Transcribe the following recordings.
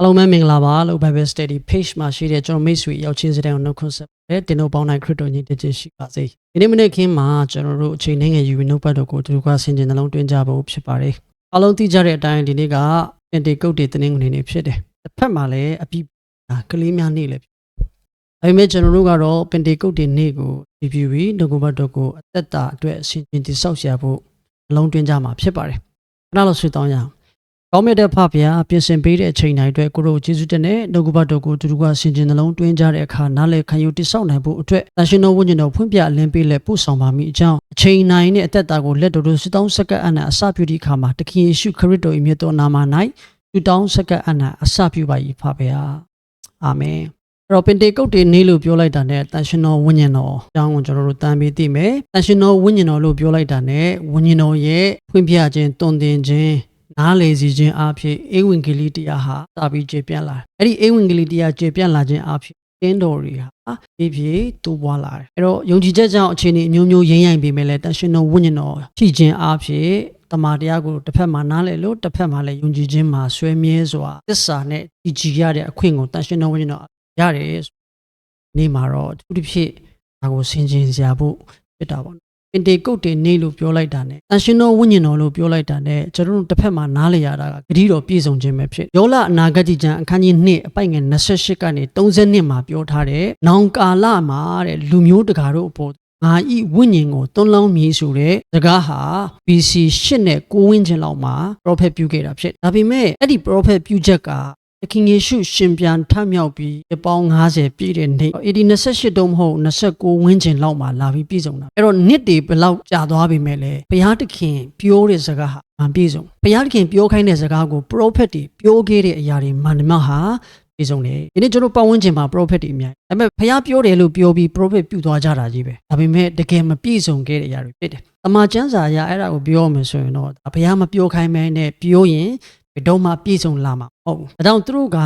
အားလုံးပဲမင်္ဂလာပါလို့ Bible Study Page မှာရှိတဲ့ကျွန်တော်မိတ်ဆွေရောက်ချင်းစတဲ့ကိုနှုတ်ခွန်းဆက်ပါတယ်တင်တို့ပေါင်းတိုင်းခရစ်တော်ညီတည်ရှိပါစေဒီနေ့မနေ့ခင်းမှာကျွန်တော်တို့အချိန်နဲ့ငယ်ယူပြီးနှုတ်ပတ်တော်ကိုဒီလိုကဆင်ခြင်နှလုံးသွင်းကြဖို့ဖြစ်ပါတယ်အားလုံးသိကြတဲ့အတိုင်းဒီနေ့ကပင်တေကုတ်တေတင်းငွေနေဖြစ်တယ်တစ်ဖက်မှာလည်းအပြည့်ကလေးများနေလည်းဖြစ်ဒါပေမဲ့ကျွန်တော်တို့ကတော့ပင်တေကုတ်တေနေ့ကိုဒီပြပြီးနှုတ်ကပတ်တော်ကိုအသက်တာအတွက်အရှင်ချင်းတိဆောက်ရှာဖို့နှလုံးသွင်းကြမှာဖြစ်ပါတယ်ခဏလောက်ဆွေးတောင်းရအောင် ကောင်းမြတ်တဲ့ဖဖျားပြင်ဆင်ပေးတဲ့အချိန်တိုင်းအတွက်ကိုရိုဂျေစုတင်တဲ့နှုတ်ကပတ်တော်ကိုသူတို့ကဆင်ခြင်နှလုံးတွင်းကြတဲ့အခါနားလည်ခံယူတိဆောက်နိုင်ဖို့အတွက်တန်ရှင်တော်ဝိညာဉ်တော်ဖွင့်ပြအလင်းပေးလက်ပို့ဆောင်ပါမိအကြောင်းအချိန်တိုင်းနဲ့အသက်တာကိုလက်တော်တို့စတောင်းစက္ကပ်အနံအစပြုသည့်အခါမှာတခင်ယေရှုခရစ်တော်၏မြတ်တော်နာမ၌သူတောင်းစက္ကပ်အနံအစပြုပါ၏ဖဖျားအာမင်အဲ့တော့ပင်တေကုတ်တေနေလို့ပြောလိုက်တာနဲ့တန်ရှင်တော်ဝိညာဉ်တော်အကြောင်းကိုကျွန်တော်တို့တန်ပြီးသိမယ်တန်ရှင်တော်ဝိညာဉ်တော်လို့ပြောလိုက်တာနဲ့ဝိညာဉ်တော်ရဲ့ဖွင့်ပြခြင်းတွင်တင်ခြင်း နားလေစီခြင်းအဖြစ်အေဝံဂေလိတရားဟာတာပြီးကျေပြန့်လာတယ်။အဲ့ဒီအေဝံဂေလိတရားကျေပြန့်လာခြင်းအဖြစ်တင်းတော်တွေဟာဒီဖြစ်တူပွားလာတယ်။အဲ့တော့ယုံကြည်ချက်ကြောင့်အခြေအနေအမျိုးမျိုးရင်းရိုင်ပေမဲ့လည်းတန်ရှင်တော်ဝိညာဉ်တော်ရှိခြင်းအဖြစ်တမန်တရားကိုတစ်ဖက်မှာနားလေလို့တစ်ဖက်မှာလည်းယုံကြည်ခြင်းမှာဆွဲမြဲစွာသစ္စာနဲ့ကြည်ကြည်ရတဲ့အခွင့်ကိုတန်ရှင်တော်ဝိညာဉ်တော်ရတယ်။နေ့မှာတော့သူတစ်ဖြစ်ဒါကိုဆင်ခြင်စရာဖို့ဖြစ်တာပေါ့နော် ပင်တေကုတ်တင်နေလို့ပြောလိုက်တာ ਨੇ တန်ရှင်တော်ဝိညာဉ်တော်လို့ပြောလိုက်တာ ਨੇ ကျွန်တော်တို့တစ်ဖက်မှာနားလည်ရတာကဂတိတော်ပြည့်စုံခြင်းပဲဖြစ်ယောလအနာဂတ်ကျမ်းအခန်းကြီး2အပိုင်ငယ်28ကနေ30မှာပြောထားတဲ့နောင်ကာလမှာတဲ့လူမျိုးတကာတို့အပေါ်ငါဤဝိညာဉ်ကိုသွန်းလောင်းမြည်ဆိုတဲ့စကားဟာ BC 8နဲ့9ဝန်းကျင်လောက်မှာ prophet ပြုခဲ့တာဖြစ်ဒါပေမဲ့အဲ့ဒီ prophet ပြုချက်က သခင်ယေရှုရှင်ပြန်ထမြောက်ပြီးအပေါင်း90ပြည့်တဲ့နေ့အေဒီ28တုံးမဟုတ်29ဝန်းကျင်လောက်မှာလာပြီးပြည့်စုံတာအဲ့တော့နှစ်တွေဘယ်လောက်ကြာသွားပြီမဲ့လဲဘုရားသခင်ပြောတဲ့စကားဟာမပြည့်စုံဘုရားသခင်ပြောခိုင်းတဲ့စကားကို prophet တွေပြောခဲ့တဲ့အရာတွေမှန်တယ်မဟာပြည့်စုံတယ်ဒီနေ့ကျွန်တော်ပတ်ဝန်းကျင်မှာ prophet တွေအများကြီးဒါပေမဲ့ဘုရားပြောတယ်လို့ပြောပြီး prophet ပြုသွားကြတာကြီးပဲဒါပေမဲ့တကယ်မပြည့်စုံခဲ့တဲ့အရာတွေဖြစ်တယ်တမန်ကျမ်းစာအရအဲ့ဒါကိုပြောမယ်ဆိုရင်တော့ဘုရားမပြောခိုင်းမဲနဲ့ပြောရင်ဘယ် တော့မှပြည့်စုံလာမှာမဟုတ်ဘူး။ဒါကြောင့်သူတို့က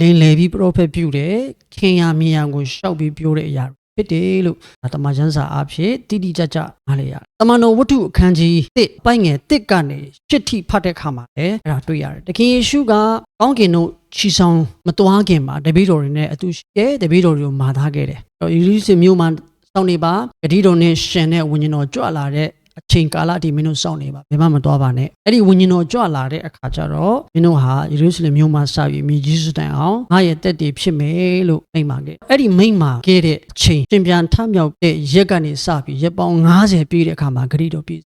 လင်လေပြီး prophet ပြုတယ်ခင်ရမြင်ရကိုရှောက်ပြီးပြောတဲ့အရာတွေဖြစ်တယ်လို့ဒါတမန်ကျမ်းစာအဖြစ်တိတိကျကျနားလည်ရတယ်။တမန်တော်ဝတ္ထုအခန်းကြီး1ပိုင်ငယ်1ကနေ7ထိဖတ်တဲ့အခါမှာလည်းအဲ့ဒါတွေ့ရတယ်။တခင်ယေရှုကကောင်းကင်တို့ချီဆောင်မတွားခင်မှာတပည့်တော်တွေနဲ့အတူရှိတယ်တပည့်တော်တွေကိုမာထားခဲ့တယ်။အဲ့တော့ယေရုရှလင်မြို့မှာစောင့်နေပါဂတိတော်နဲ့ရှင်တဲ့ဝိညာဉ်တော်ကြွလာတဲ့ အချိန်ကာလဒီမင်းတို့စောင့်နေပါဘယ်မှမသွားပါနဲ့အဲ့ဒီဝိညာဉ်တော်ကြွလာတဲ့အခါကျတော့မင်းတို့ဟာယေရုရှလင်မြို့မှာစပြီးမြေကြီးစုတိုင်အောင်ငါရဲ့တက်တည်ဖြစ်မယ်လို့မိန့်ပါခဲ့အဲ့ဒီမိန့်မှာခဲ့တဲ့အချိန်ရှင်ပြန်ထမြောက်တဲ့ရက်ကနေစပြီးရက်ပေါင်း90ပြည့်တဲ့အခါမှာဂရိတော်ပြည့်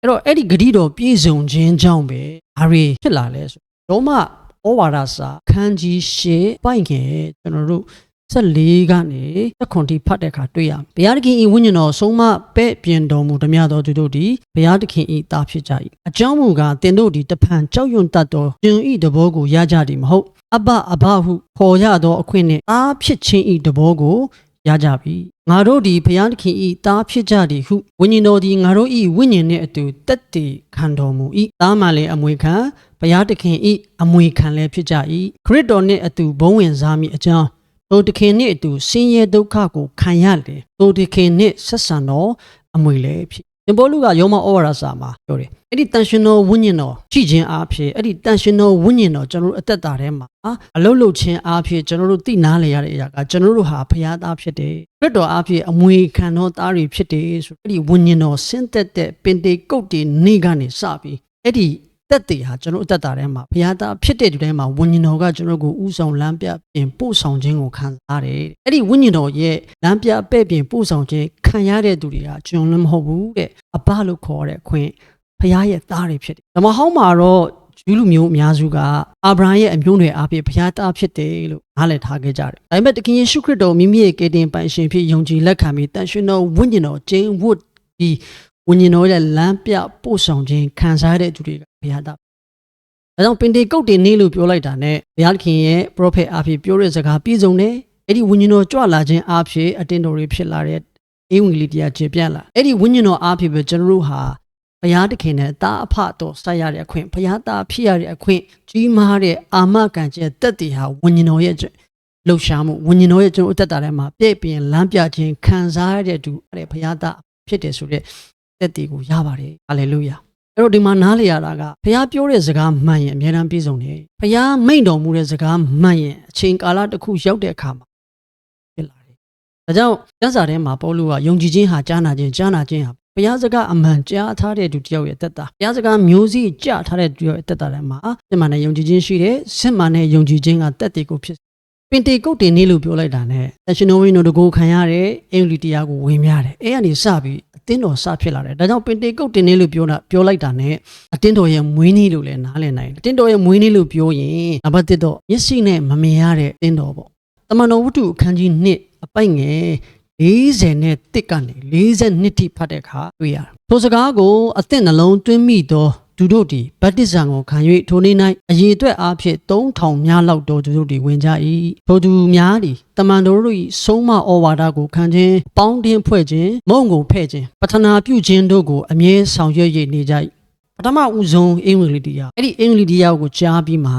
အဲ့တော့အဲ့ဒီဂရိတော်ပြည့်စုံခြင်းကြောင့်ပဲဘာတွေဖြစ်လာလဲဆိုတော့မှဩဝါဒစာခန်းကြီးရှေပိုင်ခင်ကျွန်တော်တို့ 14ကနေ16ထိဖတ်တဲ့အခါတွေ့ရမယ်။ဘုရားသခင်ဤဝိညာဉ်တော်ဆုံးမပဲ့ပြင်တော်မူသည်များသောသူတို့သည်ဘုရားသခင်ဤသားဖြစ်ကြ၏။အကြောင်းမူကားသင်တို့သည်တဖန်ကြောက်ရွံ့တတ်သောရှင်ဤတဘောကိုရကြသည်မဟုတ်။အဘအဘဟုခေါ်ရသောအခွင့်နှင့်သားဖြစ်ခြင်းဤတဘောကိုရကြပြီ။ငါတို့သည်ဘုရားသခင်ဤသားဖြစ်ကြသည်ဟုဝိညာဉ်တော်သည်ငါတို့ဤဝိညာဉ်နှင့်အတူတက်တည်ခံတော်မူ၏။သားမှလည်းအမွေခံဘုရားသခင်ဤအမွေခံလည်းဖြစ်ကြ၏။ခရစ်တော်နှင့်အတူဘုံဝင်စားမိအကြောင်း တို့တခင်နှင့်အတူဆင်းရဲဒုက္ခကိုခံရလေတို့တခင်နှင့်ဆက်ဆံတော့အမွေလည်းဖြစ်ဒီဘောလူကယောမဩဝါဒစာမှာပြောတယ်အဲ့ဒီတန်ရှင်တော်ဝိညာဉ်တော်ရှိခြင်းအားဖြင့်အဲ့ဒီတန်ရှင်တော်ဝိညာဉ်တော်ကျွန်တော်တို့အသက်တာထဲမှာအလုတ်လုတ်ခြင်းအားဖြင့်ကျွန်တော်တို့သိနာလေရတဲ့အရာကကျွန်တော်တို့ဟာဖရာသားဖြစ်တယ်ခရစ်တော်အားဖြင့်အမွေခံတော်သားတွေဖြစ်တယ်ဆိုအဲ့ဒီဝိညာဉ်တော်ဆင်းသက်တဲ့ပင်တေကုတ်တွေနေ့ကနေစပြီးအဲ့ဒီ တက်တည်ဟာကျွန်တော်အသက်တာထဲမှာဘုရားသားဖြစ်တဲ့ဒီထဲမှာဝိညာဉ်တော်ကကျွန်တော်ကိုဥဆောင်လမ်းပြပြင်ပို့ဆောင်ခြင်းကိုခံစားရတယ်။အဲ့ဒီဝိညာဉ်တော်ရဲ့လမ်းပြပဲ့ပြင်ပို့ဆောင်ခြင်းခံရတဲ့သူတွေကကျွန်တော်လည်းမဟုတ်ဘူးတဲ့အဘလို့ခေါ်တဲ့အခွင့်ဘုရားရဲ့သားတွေဖြစ်တယ်။ဓမ္မဟောင်းမှာတော့ဂျူးလူမျိုးအများစုကအာဗြဟံရဲ့အမျိုးနွယ်အဖြစ်ဘုရားသားဖြစ်တယ်လို့နားလည်ထားခဲ့ကြတယ်။ဒါပေမဲ့တခင်ယေရှုခရစ်တော်မိမိရဲ့ကယ်တင်ပိုင်ရှင်ဖြစ်ယုံကြည်လက်ခံပြီးတန်ရှင်တော်ဝိညာဉ်တော်ကျင်းဝတ်ပြီး ဝိညာဉ်တော်ရဲ့လမ်းပြပို့ဆောင်ခြင်းခံစားတဲ့သူတွေကဘုရားသားဒါကြောင့်ပင်တေကုတ်တင်နေလို့ပြောလိုက်တာ ਨੇ ဘုရားခင်ရဲ့ prophet အဖြစ်ပြောတဲ့စကားပြည့်စုံတယ်အဲ့ဒီဝိညာဉ်တော်ကြွလာခြင်းအဖြစ်အတင်းတော်တွေဖြစ်လာတဲ့အေဝံဂေလိတရားခြေပြန့်လာအဲ့ဒီဝိညာဉ်တော်အဖြစ်ပဲကျွန်တော်တို့ဟာဘုရားသခင်နဲ့တာအဖတော်ဆက်ရတဲ့အခွင့်ဘုရားသားဖြစ်ရတဲ့အခွင့်ကြီးမားတဲ့အာမခံချက်တက်တည်ဟာဝိညာဉ်တော်ရဲ့လှုပ်ရှားမှုဝိညာဉ်တော်ရဲ့ကျွန်တော်အသက်တာထဲမှာပြည့်ပြင်းလမ်းပြခြင်းခံစားရတဲ့သူအဲ့ဒီဘုရားသားဖြစ်တယ်ဆိုတဲ့ တက်တည်ကိုရပါတယ်ဟာလေလုယာအဲ့တော့ဒီမှာနားလေရတာကဘုရားပြောတဲ့စကားမှန်ရင်အများတမ်းပြည့်စုံတယ်ဘုရားမိန့်တော်မူတဲ့စကားမှန်ရင်အချိန်ကာလတစ်ခုရောက်တဲ့အခါမှာဖြစ်လာတယ်ဒါကြောင့်ကျမ်းစာထဲမှာပေါလုကယုံကြည်ခြင်းဟာကြားနာခြင်းကြားနာခြင်းဟာဘုရားစကားအမှန်ကြားထားတဲ့သူတစ်ယောက်ရဲ့အသက်တာဘုရားစကားမျိုးစိကြားထားတဲ့သူတစ်ယောက်ရဲ့အသက်တာထဲမှာစစ်မှန်တဲ့ယုံကြည်ခြင်းရှိတယ်စစ်မှန်တဲ့ယုံကြည်ခြင်းကတက်တည်ကိုဖြစ်ပင်တေကုတ်တင်နေလို့ပြောလိုက်တာ ਨੇ တရှင်နိုဝင်းတို့တကူခံရတဲ့အင်္ဂလိပ်တရားကိုဝင်များတယ်အဲကနေစပြီးအ တင်းတော်စဖြစ်လာတယ်ဒါကြောင့်ပင်တေကုတ်တင်နေလို့ပြောတာပြောလိုက်တာ ਨੇ အတင်းတော်ရဲ့မွေးနေ့လို့လည်းနားလည်နိုင်တယ်အတင်းတော်ရဲ့မွေးနေ့လို့ပြောရင်နံပါတ်1တော့မျက်စိနဲ့မမြင်ရတဲ့အတင်းတော်ပေါ့တမန်တော်ဝတ္ထုအခန်းကြီး1အပိုက်ငယ်40နဲ့1ကနေ42ထိဖတ်တဲ့အခါတွေ့ရတယ်ထိုစကားကိုအသင့်နှလုံးသွင်းမိသော သူတို့သည်ဗတ္တိဇံကိုခံ၍ထိုနေ့၌အရေအတွက်အားဖြင့်3000များလောက်သောသူတို့သည်ဝင်ကြ၏ထိုသူများသည်တမန်တော်တို့၏ဆုံးမဩဝါဒကိုခံခြင်းပေါင်းတင်ဖွဲ့ခြင်းမုံကိုဖဲ့ခြင်းပထနာပြုခြင်းတို့ကိုအမြဲဆောင်ရွက်ရနေကြ၏ပထမဦးဆုံးအင်္ဂလိပ်တရားအဲ့ဒီအင်္ဂလိပ်တရားကိုကြားပြီးမှ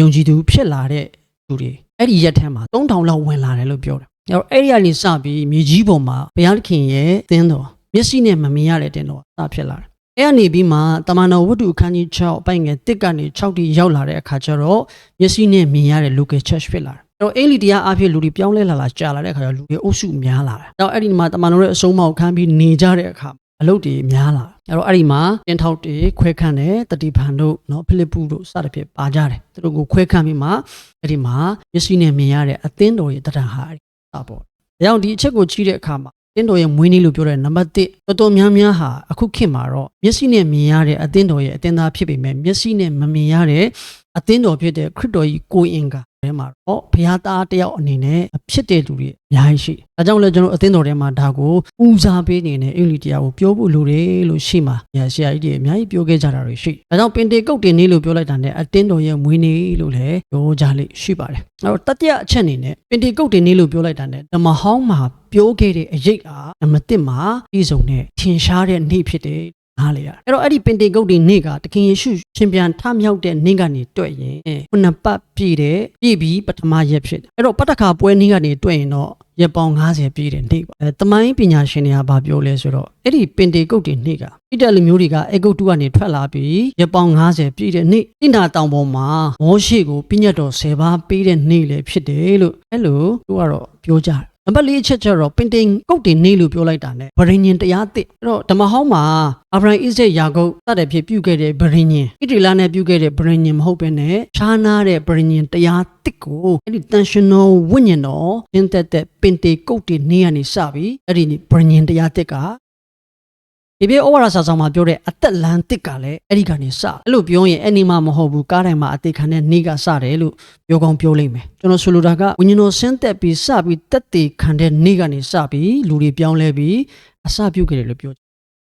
ယုံကြည်သူဖြစ်လာတဲ့သူတွေအဲ့ဒီရက်ထဲမှာ3000လောက်ဝင်လာတယ်လို့ပြောတယ်အဲ့တော့အဲ့ဒီကနေစပြီးမြေကြီးပေါ်မှာဘုရားသခင်ရဲ့သင်းတော်မျက်စိနဲ့မမြင်ရတဲ့တင်တော်စဖြစ်လာတယ် အဲ့ကနေပြီးမှတမန်တော်ဝတ္ထုအခန်းကြီး6အပိုင်ငယ်1ကနေ6တိရောက်လာတဲ့အခါကျတော့မျက်စိနဲ့မြင်ရတဲ့ local church ဖြစ်လာတယ်အဲ့တော့အင်္ဂလိပ်တရားအဖြစ်လူတွေပြောင်းလဲလာလာကြာလာတဲ့အခါကျတော့လူတွေအုပ်စုများလာတယ်။အဲ့တော့အဲ့ဒီမှာတမန်တော်ရဲ့အဆုံးအမကိုခံပြီးနေကြတဲ့အခါအလုပ်တွေများလာတယ်။အဲ့တော့အဲ့ဒီမှာတင်ထောက်တွေခွဲခန့်တယ်တတိဖန်တို့နော်ဖိလိပ္ပုတို့စသဖြင့်ပါကြတယ်။သူတို့ကိုခွဲခန့်ပြီးမှအဲ့ဒီမှာမျက်စိနဲ့မြင်ရတဲ့အသင်းတော်ရဲ့တဏ္ဍာဟာအဲ့ဒီစပေါ့။ဒါကြောင့်ဒီအချက်ကိုကြည့်တဲ့အခါမှာ တင်းတော်ရဲ့မွေးနေ့လို့ပြောတဲ့နံပါတ်1တော်တော်များများဟာအခုခေတ်မှာတော့မျက်စိနဲ့မြင်ရတဲ့အသင်းတော်ရဲ့အသင်းသားဖြစ်ပေမဲ့မျက်စိနဲ့မမြင်ရတဲ့ အသင်းတော်ဖြစ်တဲ့ခရစ်တော်ကြီးကိုယ်အင်္ဂါထဲမှာတော့ဘုရားသားတယောက်အနေနဲ့ဖြစ်တဲ့လူတွေအများကြီးရှိတယ်။ဒါကြောင့်လည်းကျွန်တော်အသင်းတော်ထဲမှာဒါကိုဦးစားပေးနေတဲ့အင်္ဂလိပ်တရားကိုပြောဖို့လိုတယ်လို့ရှိမှဆရာကြီးတွေအများကြီးပြောခဲ့ကြတာတွေရှိတယ်။ဒါကြောင့်ပင်တေကုတ်တင်နေလို့ပြောလိုက်တာနဲ့အသင်းတော်ရဲ့မွေးနေ့လို့လည်းပြောကြလိမ့်ရှိပါတယ်။အဲ့တော့တတိယအချက်အနေနဲ့ပင်တေကုတ်တင်နေလို့ပြောလိုက်တာနဲ့ဓမ္မဟောင်းမှာပြောခဲ့တဲ့အရေးအားနံပါတ်1မှာပြည်စုံတဲ့ထင်ရှားတဲ့နေ့ဖြစ်တယ် နားလေရအဲ့တော့အဲ့ဒီပင်တေကုတ်ဒီနေ့ကတခင်ယေရှုရှင်ပြန်ထမြောက်တဲ့နေ့ကနေတွေ့ရင်ခုနှစ်ပတ်ပြည့်တဲ့ပြည့်ပြီးပထမရက်ဖြစ်တယ်အဲ့တော့ပတ္တခါပွဲနေ့ကနေတွေ့ရင်တော့ရက်ပေါင်း90ပြည့်တဲ့နေ့ပါအဲတမိုင်းပညာရှင်တွေကဘာပြောလဲဆိုတော့အဲ့ဒီပင်တေကုတ်ဒီနေ့ကဣတလီမျိုးတွေကအေဂုတ်တုကနေထွက်လာပြီးရက်ပေါင်း90ပြည့်တဲ့နေ့တိနာတောင်ပေါ်မှာမောရှိကိုပြညတ်တော်10ပါးပေးတဲ့နေ့လည်းဖြစ်တယ်လို့အဲ့လိုသူကတော့ပြောကြတယ် နံပါတ်၄အချက်ကျတော့ပင်တင်ကုတ်တင်နေလို့ပြောလိုက်တာ ਨੇ ဗရင်ညင်တရားတစ်အဲ့တော့ဓမ္မဟောင်းမှာအာဗြဟံဣဇက်ယာကုပ်စတဲ့ဖြစ်ပြုခဲ့တဲ့ဗရင်ညင်ဣတိလာနဲ့ပြုခဲ့တဲ့ဗရင်ညင်မဟုတ်ဘဲနဲ့ခြားနာတဲ့ဗရင်ညင်တရားတစ်ကိုအဲ့ဒီတန်ရှင်တော်ဝိညာဉ်တော်ရှင်းသက်တဲ့ပင်တေကုတ်တင်နေရနေစပြီးအဲ့ဒီဗရင်ညင်တရားတစ်က ဒီပြေဩဝါဒစာဆောင်မှာပြောတဲ့အသက်လန်တစ်ကလည်းအဲ့ဒီကနေစအဲ့လိုပြောရင်အဲ့ဒီမှမဟုတ်ဘူးကားတိုင်းမှာအသေးခံတဲ့နေ့ကစတယ်လို့ပြောကောင်းပြောလိမ့်မယ်ကျွန်တော်ဆိုလိုတာကဝိညာဉ်တော်ဆင်းသက်ပြီးစပြီးတက်တည်ခံတဲ့နေ့ကနေစပြီးလူတွေပြောင်းလဲပြီးအစပြုတ်ခဲ့တယ်လို့ပြော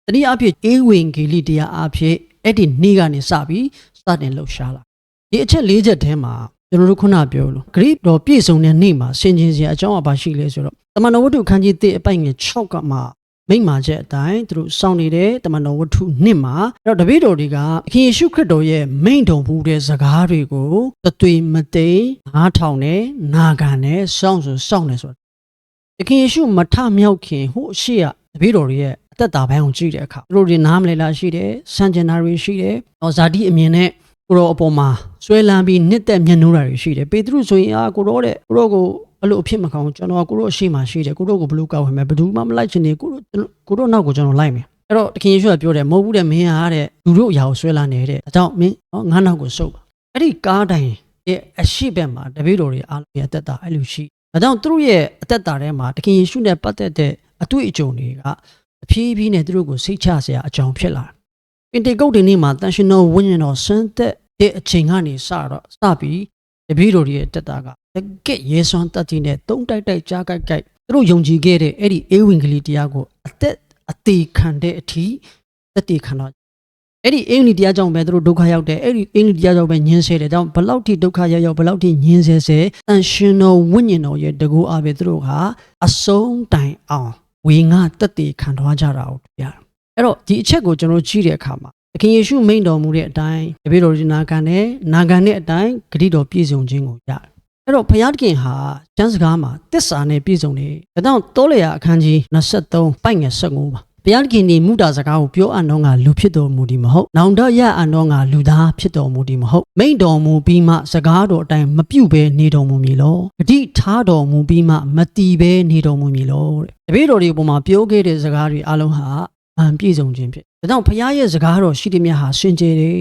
တနည်းအားဖြင့်အေးဝင်ဂေလိတရားအားဖြင့်အဲ့ဒီနေ့ကနေစပြီးစတင်လှုပ်ရှားလာဒီအချက်၄ချက်ထဲမှာကျွန်တော်တို့ခုနပြောလို့ဂရိတော်ပြည့်စုံတဲ့နေ့မှာဆင်ခြင်စရာအကြောင်းအပါရှိလဲဆိုတော့တမန်တော်ဝတ္ထုခန်းကြီး1အပိုင်ငယ်6ကမှ မိမ့်မာချက်အတိုင်းသူတို့စောင့်နေတဲ့တမန်တော်ဝတ္ထုနှစ်မှာအဲ့တော့တပည့်တော်တွေကခင်ယေရှုခရစ်တော်ရဲ့မိန့်တော်မူတဲ့စကားတွေကိုတသွေမသိနားထောင်နဲ့နာခံနဲ့စောင့်ဆိုစောင့်နေဆိုတခင်ယေရှုမထမြောက်ခင်ဟိုအရှိရတပည့်တော်တွေရဲ့အသက်တာပိုင်းကိုကြည့်တဲ့အခါသူတို့တွေနားမလည်လားရှိတယ်စံကျင်တာတွေရှိတယ်ဟောဇာတိအမြင်နဲ့ကိုရောအပေါ်မှာဆွဲလန်းပြီးနှစ်သက်မျက်နှိုးတာတွေရှိတယ်ပေတရုဆိုရင်အာကိုရောတဲ့ကိုရောကို အဲ့လိုအဖြစ်မကောင်းကျွန်တော်ကကိုရောအရှိမှရှိတယ်ကိုရောကိုဘလို့ကောက်ဝင်မယ်ဘယ်သူမှမလိုက်ချင်နေကိုရောကိုရောနောက်ကိုကျွန်တော်လိုက်မယ်အဲ့တော့တခင်ယေရှုကပြောတယ်မဟုတ်ဘူးတဲ့မင်းအားတဲ့လူတို့အရာကိုဆွဲလန်းနေတဲ့ဒါကြောင့်မင်းဟောငါနောက်ကိုစုပ်ပါအဲ့ဒီကားတိုင်ရဲ့အရှိဘက်မှာတပည့်တော်တွေအားလုံးရဲ့အသက်တာအဲ့လိုရှိဒါကြောင့်သူတို့ရဲ့အသက်တာထဲမှာတခင်ယေရှုနဲ့ပတ်သက်တဲ့အတွေ့အကြုံတွေကအဖြည်းဖြည်းနဲ့သူတို့ကိုစိတ်ချစရာအကြောင်းဖြစ်လာတယ်ပင်တေကုတ်ဒီနေ့မှာတန်ရှင်တော်ဝိညာဉ်တော်ဆန်းသက်တဲ့အချိန်ကနေစတော့စပြီး တပည့်တော်တွေရဲ့တက်တာကတကက်ရဲစွမ်းတတ်ခြင်းနဲ့တုံးတိုက်တိုက်ကြားကြိုက်ကြိုက်သူတို့ယုံကြည်ခဲ့တဲ့အဲ့ဒီအေဝံဂေလိတရားကိုအသက်အသေးခံတဲ့အထိတက်တည်ခံတော့အဲ့ဒီအင်္ဂလိပ်တရားကြောင့်ပဲသူတို့ဒုက္ခရောက်တယ်အဲ့ဒီအင်္ဂလိပ်တရားကြောင့်ပဲညှင်းဆဲတယ်ကြောင့်ဘလောက်ထိဒုက္ခရောက်ရောက်ဘလောက်ထိညှင်းဆဲဆဲတန်ရှင်တော်ဝိညာဉ်တော်ရဲ့တကူအားပဲသူတို့ဟာအဆုံးတိုင်အောင်ဝေငါတက်တည်ခံသွားကြတာကိုတွေ့ရတယ်အဲ့တော့ဒီအချက်ကိုကျွန်တော်ကြည့်တဲ့အခါမှာ သခင်ယေရှုမိန့်တော်မူတဲ့အတိုင်းတပည့်တော်ဒီနာခံနဲ့နာခံတဲ့အတိုင်းဂရိတော်ပြည့်စုံခြင်းကိုရတယ်အဲ့တော့ဘုရားသခင်ဟာကျမ်းစကားမှာတစ္ဆာနဲ့ပြည့်စုံတယ်ဒါကြောင့်တောလေယာအခန်းကြီး23ပိုက်ငယ်15ပါဘုရားသခင်ဒီမူတာစကားကိုပြောအပ်တော့ငါလူဖြစ်တော်မူသည်မဟုတ်နောင်တော့ရအပ်တော့ငါလူသားဖြစ်တော်မူသည်မဟုတ်မိန့်တော်မူပြီးမှစကားတော်အတိုင်းမပြုတ်ဘဲနေတော်မူမည်လောဂတိထားတော်မူပြီးမှမတီးဘဲနေတော်မူမည်လောတဲ့တပည့်တော်ဒီပုံမှာပြောခဲ့တဲ့စကားတွေအလုံးဟာအံပြည့်စုံခြင်းဖြစ် ဒါကြောင့်ဘုရားရဲ့စကားတော်ရှိသည်မြတ်ဟာရှင်ကျေတယ်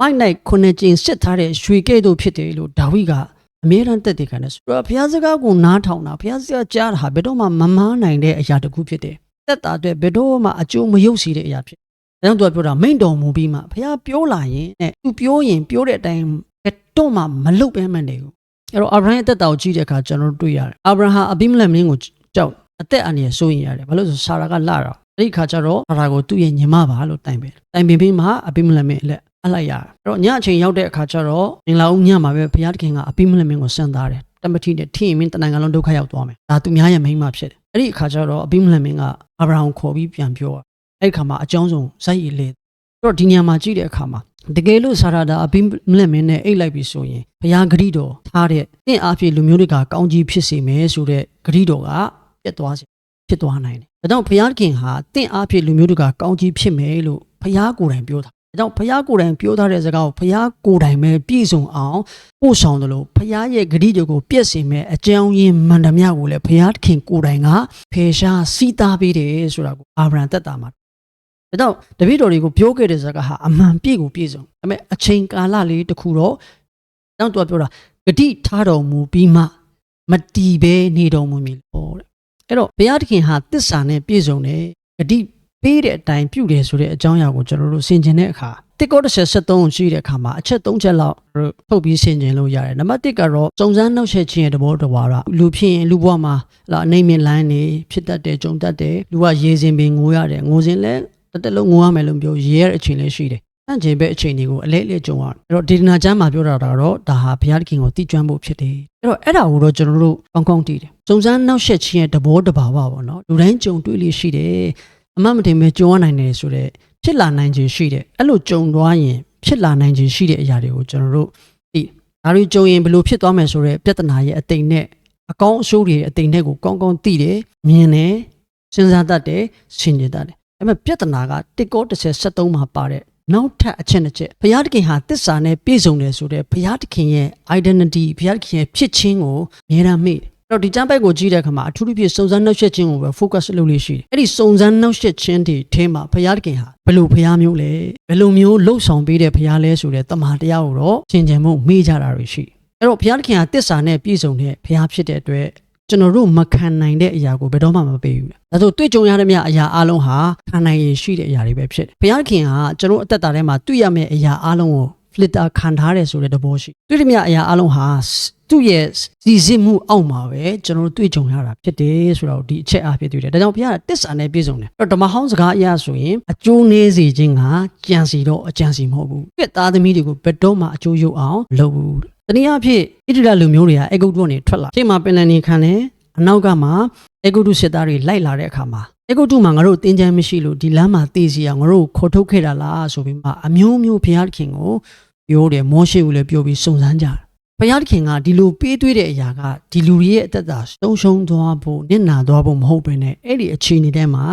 မိုက်နိုင်ခုနှစ်ကျင်စစ်ထားတဲ့ရွှေကဲ့သို့ဖြစ်တယ်လို့ဒါဝိကအမြဲတမ်းတက်တယ်ခံတယ်ဆိုတော့ဘုရားစကားကိုနားထောင်တာဘုရားစကားကြားတာဟာဘယ်တော့မှမမားနိုင်တဲ့အရာတစ်ခုဖြစ်တယ်တက်တာအတွက်ဘယ်တော့မှအကျိုးမရုပ်စီတဲ့အရာဖြစ်တယ်ဒါကြောင့်သူကပြောတာမိန့်တော်မူပြီးမှဘုရားပြောလာရင်တဲ့သူပြောရင်ပြောတဲ့အတိုင်းဘယ်တော့မှမလုပ်ပဲမှန်းတယ်အဲ့တော့အာဗြဟံရဲ့တက်တာကိုကြည့်တဲ့အခါကျွန်တော်တို့တွေ့ရတယ်အာဗြဟံအဘိမလက်မင်းကိုကြောက်အသက်အန္တရာယ်စိုးရင်ရတယ်ဘာလို့လဲဆိုဆာရာကလာတာ အဲ့ဒီခါကျတော့ဆာရာကိုသူ့ရဲ့ညီမပါလို့တိုင်ပဲတိုင်ပင်ပြီးမှအဘိမလက်မင်းအလက်အလိုက်ရအဲ့တော့ညအချိန်ရောက်တဲ့အခါကျတော့မင်္ဂလာဦးညမှာပဲဘုရားသခင်ကအဘိမလက်မင်းကိုစံသားတယ်တမတိနဲ့ထိရင်မင်းတနင်္ဂနွေလုံးဒုက္ခရောက်သွားမယ်ဒါသူများရဲ့မိန်းမဖြစ်တယ်အဲ့ဒီအခါကျတော့အဘိမလက်မင်းကအာဗြဟံကိုခေါ်ပြီးပြန်ပြောတာအဲ့ဒီခါမှာအကြောင်းဆုံးဇက်ရည်လေအဲ့တော့ဒီညမှာကြည့်တဲ့အခါမှာတကယ်လို့ဆာရာဒါအဘိမလက်မင်းနဲ့အိတ်လိုက်ပြီဆိုရင်ဘုရားဂရိတော်ထားတဲ့တင့်အားဖြင့်လူမျိုးတွေကကောင်းကြီးဖြစ်စေမယ်ဆိုတဲ့ဂရိတော်ကပြတ်သွားစေ ဖြစ်သွားနိုင်တယ်ဒါကြောင့်ဘုရားခင်ဟာတင့်အားဖြင့်လူမျိုးတွေကကောင်းကြီးဖြစ်မယ်လို့ဘုရားကိုယ်တိုင်ပြောတာဒါကြောင့်ဘုရားကိုယ်တိုင်ပြောထားတဲ့စကားကိုဘုရားကိုယ်တိုင်ပဲပြည့်စုံအောင်ပို့ဆောင်တယ်လို့ဘုရားရဲ့ဂရိတော်ကိုပြည့်စင်မဲ့အကြောင်းရင်းမှန်သမျှကိုလည်းဘုရားခင်ကိုယ်တိုင်ကဖေရှားစီးသားပေးတယ်ဆိုတာကိုအာဗြဟံသက်တာမှာဒါကြောင့်တပည့်တော်တွေကိုပြောခဲ့တဲ့စကားဟာအမှန်ပြည့်ကိုပြည့်စုံဒါပေမဲ့အချိန်ကာလလေးတစ်ခုတော့တော့သူကပြောတာဂတိထားတော်မူပြီးမှမတီးဘဲနေတော်မူမည်လို့တဲ့ အဲ့တော့ဘုရားသခင်ဟာတစ္ဆာနဲ့ပြည့်စုံတယ်ဂတိပေးတဲ့အတိုင်းပြုတယ်ဆိုတဲ့အကြောင်းအရာကိုကျွန်တော်တို့ဆင်ခြင်တဲ့အခါတစ်ကောတစ်ဆက်73ကိုရှိတဲ့အခါမှာအချက်3ချက်လောက်ထုတ်ပြီးဆင်ခြင်လို့ရတယ်နံပါတ်1ကတော့စုံစမ်းနှုတ်ဆက်ခြင်းရဲ့သဘောတဘာဝလူဖြစ်ရင်လူဘဝမှာလာအနေမြင့်လိုင်းနေဖြစ်တတ်တယ်ကြုံတတ်တယ်လူကရေစင်ပင်ငိုရတယ်ငိုစင်လဲတစ်တက်လုံးငိုရမယ်လို့ပြောရေရတဲ့အချိန်လေးရှိတယ် တန့်ကျင်ပဲအချိန်တွေကိုအလဲအလဲကြုံရတယ်အဲ့တော့ဒေသနာကျမ်းမှာပြောတာကတော့ဒါဟာဘုရားသခင်ကိုတည်ကျွမ်းဖို့ဖြစ်တယ်အဲ့တော့အဲ့ဒါကိုတော့ကျွန်တော်တို့ကောင်းကောင်းတည်တယ်စုံစမ်းနှောက်ယှက်ခြင်းရဲ့သဘောတဘာဝပေါ့နော်လူတိုင်းကြုံတွေ့လိရှိတယ်အမှတ်မတင်ပဲကြုံရနိုင်တယ်ဆိုတော့ဖြစ်လာနိုင်ခြင်းရှိတယ်အဲ့လိုကြုံသွားရင်ဖြစ်လာနိုင်ခြင်းရှိတဲ့အရာတွေကိုကျွန်တော်တို့သိဒါတွေကြုံရင်ဘယ်လိုဖြစ်သွားမယ်ဆိုတော့ပြဿနာရဲ့အတိမ်နဲ့အကောင်းအဆိုးတွေရဲ့အတိမ်နဲ့ကိုကောင်းကောင်းသိတယ်မြင်တယ်စဉ်းစားတတ်တယ်ဆင်ခြင်တတ်တယ်အဲ့မဲ့ပြဿနာကတစ်ကောတစ်ဆက်73မှာပါတဲ့ နောက်ထပ်အချက်တစ်ချက်ဘုရားသခင်ဟာတစ္ဆာနဲ့ပြည့်စုံတယ်ဆိုတဲ့ဘုရားသခင်ရဲ့ identity ဘုရားသခင်ရဲ့ဖြစ်ခြင်းကိုအမြဲတမ်းမေ့တယ်အဲ့တော့ဒီကျမ်းပိုက်ကိုကြည့်တဲ့အခါမှာအထူးသဖြင့်စုံစမ်းနှောက်ယှက်ခြင်းကိုပဲ focus လုပ်လို့ရှိတယ်။အဲ့ဒီစုံစမ်းနှောက်ယှက်ခြင်းတွေထဲမှာဘုရားသခင်ဟာဘယ်လိုဘုရားမျိုးလဲဘယ်လိုမျိုးလှုပ်ဆောင်ပေးတဲ့ဘုရားလဲဆိုတဲ့တမန်တရားကိုတော့ရှင်းချင်မှုမေ့ကြတာတွေရှိတယ်။အဲ့တော့ဘုရားသခင်ဟာတစ္ဆာနဲ့ပြည့်စုံတဲ့ဘုရားဖြစ်တဲ့အတွက် ကျွန်တော်တို့မခံနိုင်တဲ့အရာကိုဘယ်တော့မှမပေးဘူး။ဒါဆိုတွေ့ကြုံရတဲ့မြအရာအလုံးဟာခံနိုင်ရရှိတဲ့အရာတွေပဲဖြစ်တယ်။ဘုရားခင်ကကျွန်တော်အသက်တာထဲမှာတွေ့ရမယ့်အရာအလုံးကို filter ခံထားတယ်ဆိုတဲ့သဘောရှိ။တွေ့ရမယ့်အရာအလုံးဟာသူ့ရဲ့စီစစ်မှုအောက်မှာပဲကျွန်တော်တို့တွေ့ကြုံရတာဖြစ်တယ်ဆိုတော့ဒီအချက်အဖြစ်တွေ့တယ်။ဒါကြောင့်ဘုရားကတစ္ဆာနဲ့ပြည့်စုံတယ်။အဲ့တော့ဓမ္မဟောင်းစကားအရာဆိုရင်အကျိုးနည်းစေခြင်းကကြံစီတော့အကြံစီမဟုတ်ဘူး။ပြည့်သားသမီးတွေကိုဘယ်တော့မှအကျိုးရုပ်အောင်မလုပ်ဘူး။ တနည်းအားဖြင့်ဣတိလလူမျိုးတွေကအေဂုတ်တို့ကနေထွက်လာ။ချိန်မှာပင်လယ်နေခံတယ်အနောက်ကမှအေဂုတုစစ်သားတွေလိုက်လာတဲ့အခါမှာအေဂုတုမှာငါတို့တင်းချမ်းမရှိလို့ဒီလမ်းမှာတည်စီအောင်ငါတို့ခေါ်ထုတ်ခဲ့တာလားဆိုပြီးမှအမျိုးမျိုးဘုရားသခင်ကိုပြောတယ်မောရှေကိုလည်းပြောပြီးစုံစမ်းကြတယ်ဘုရားသခင်ကဒီလိုပေးသွေးတဲ့အရာကဒီလူတွေရဲ့အသက်တာဆုံးရှုံးသွားဖို့နစ်နာသွားဖို့မဟုတ်ဘဲနဲ့အဲ့ဒီအခြေအနေထဲမှာ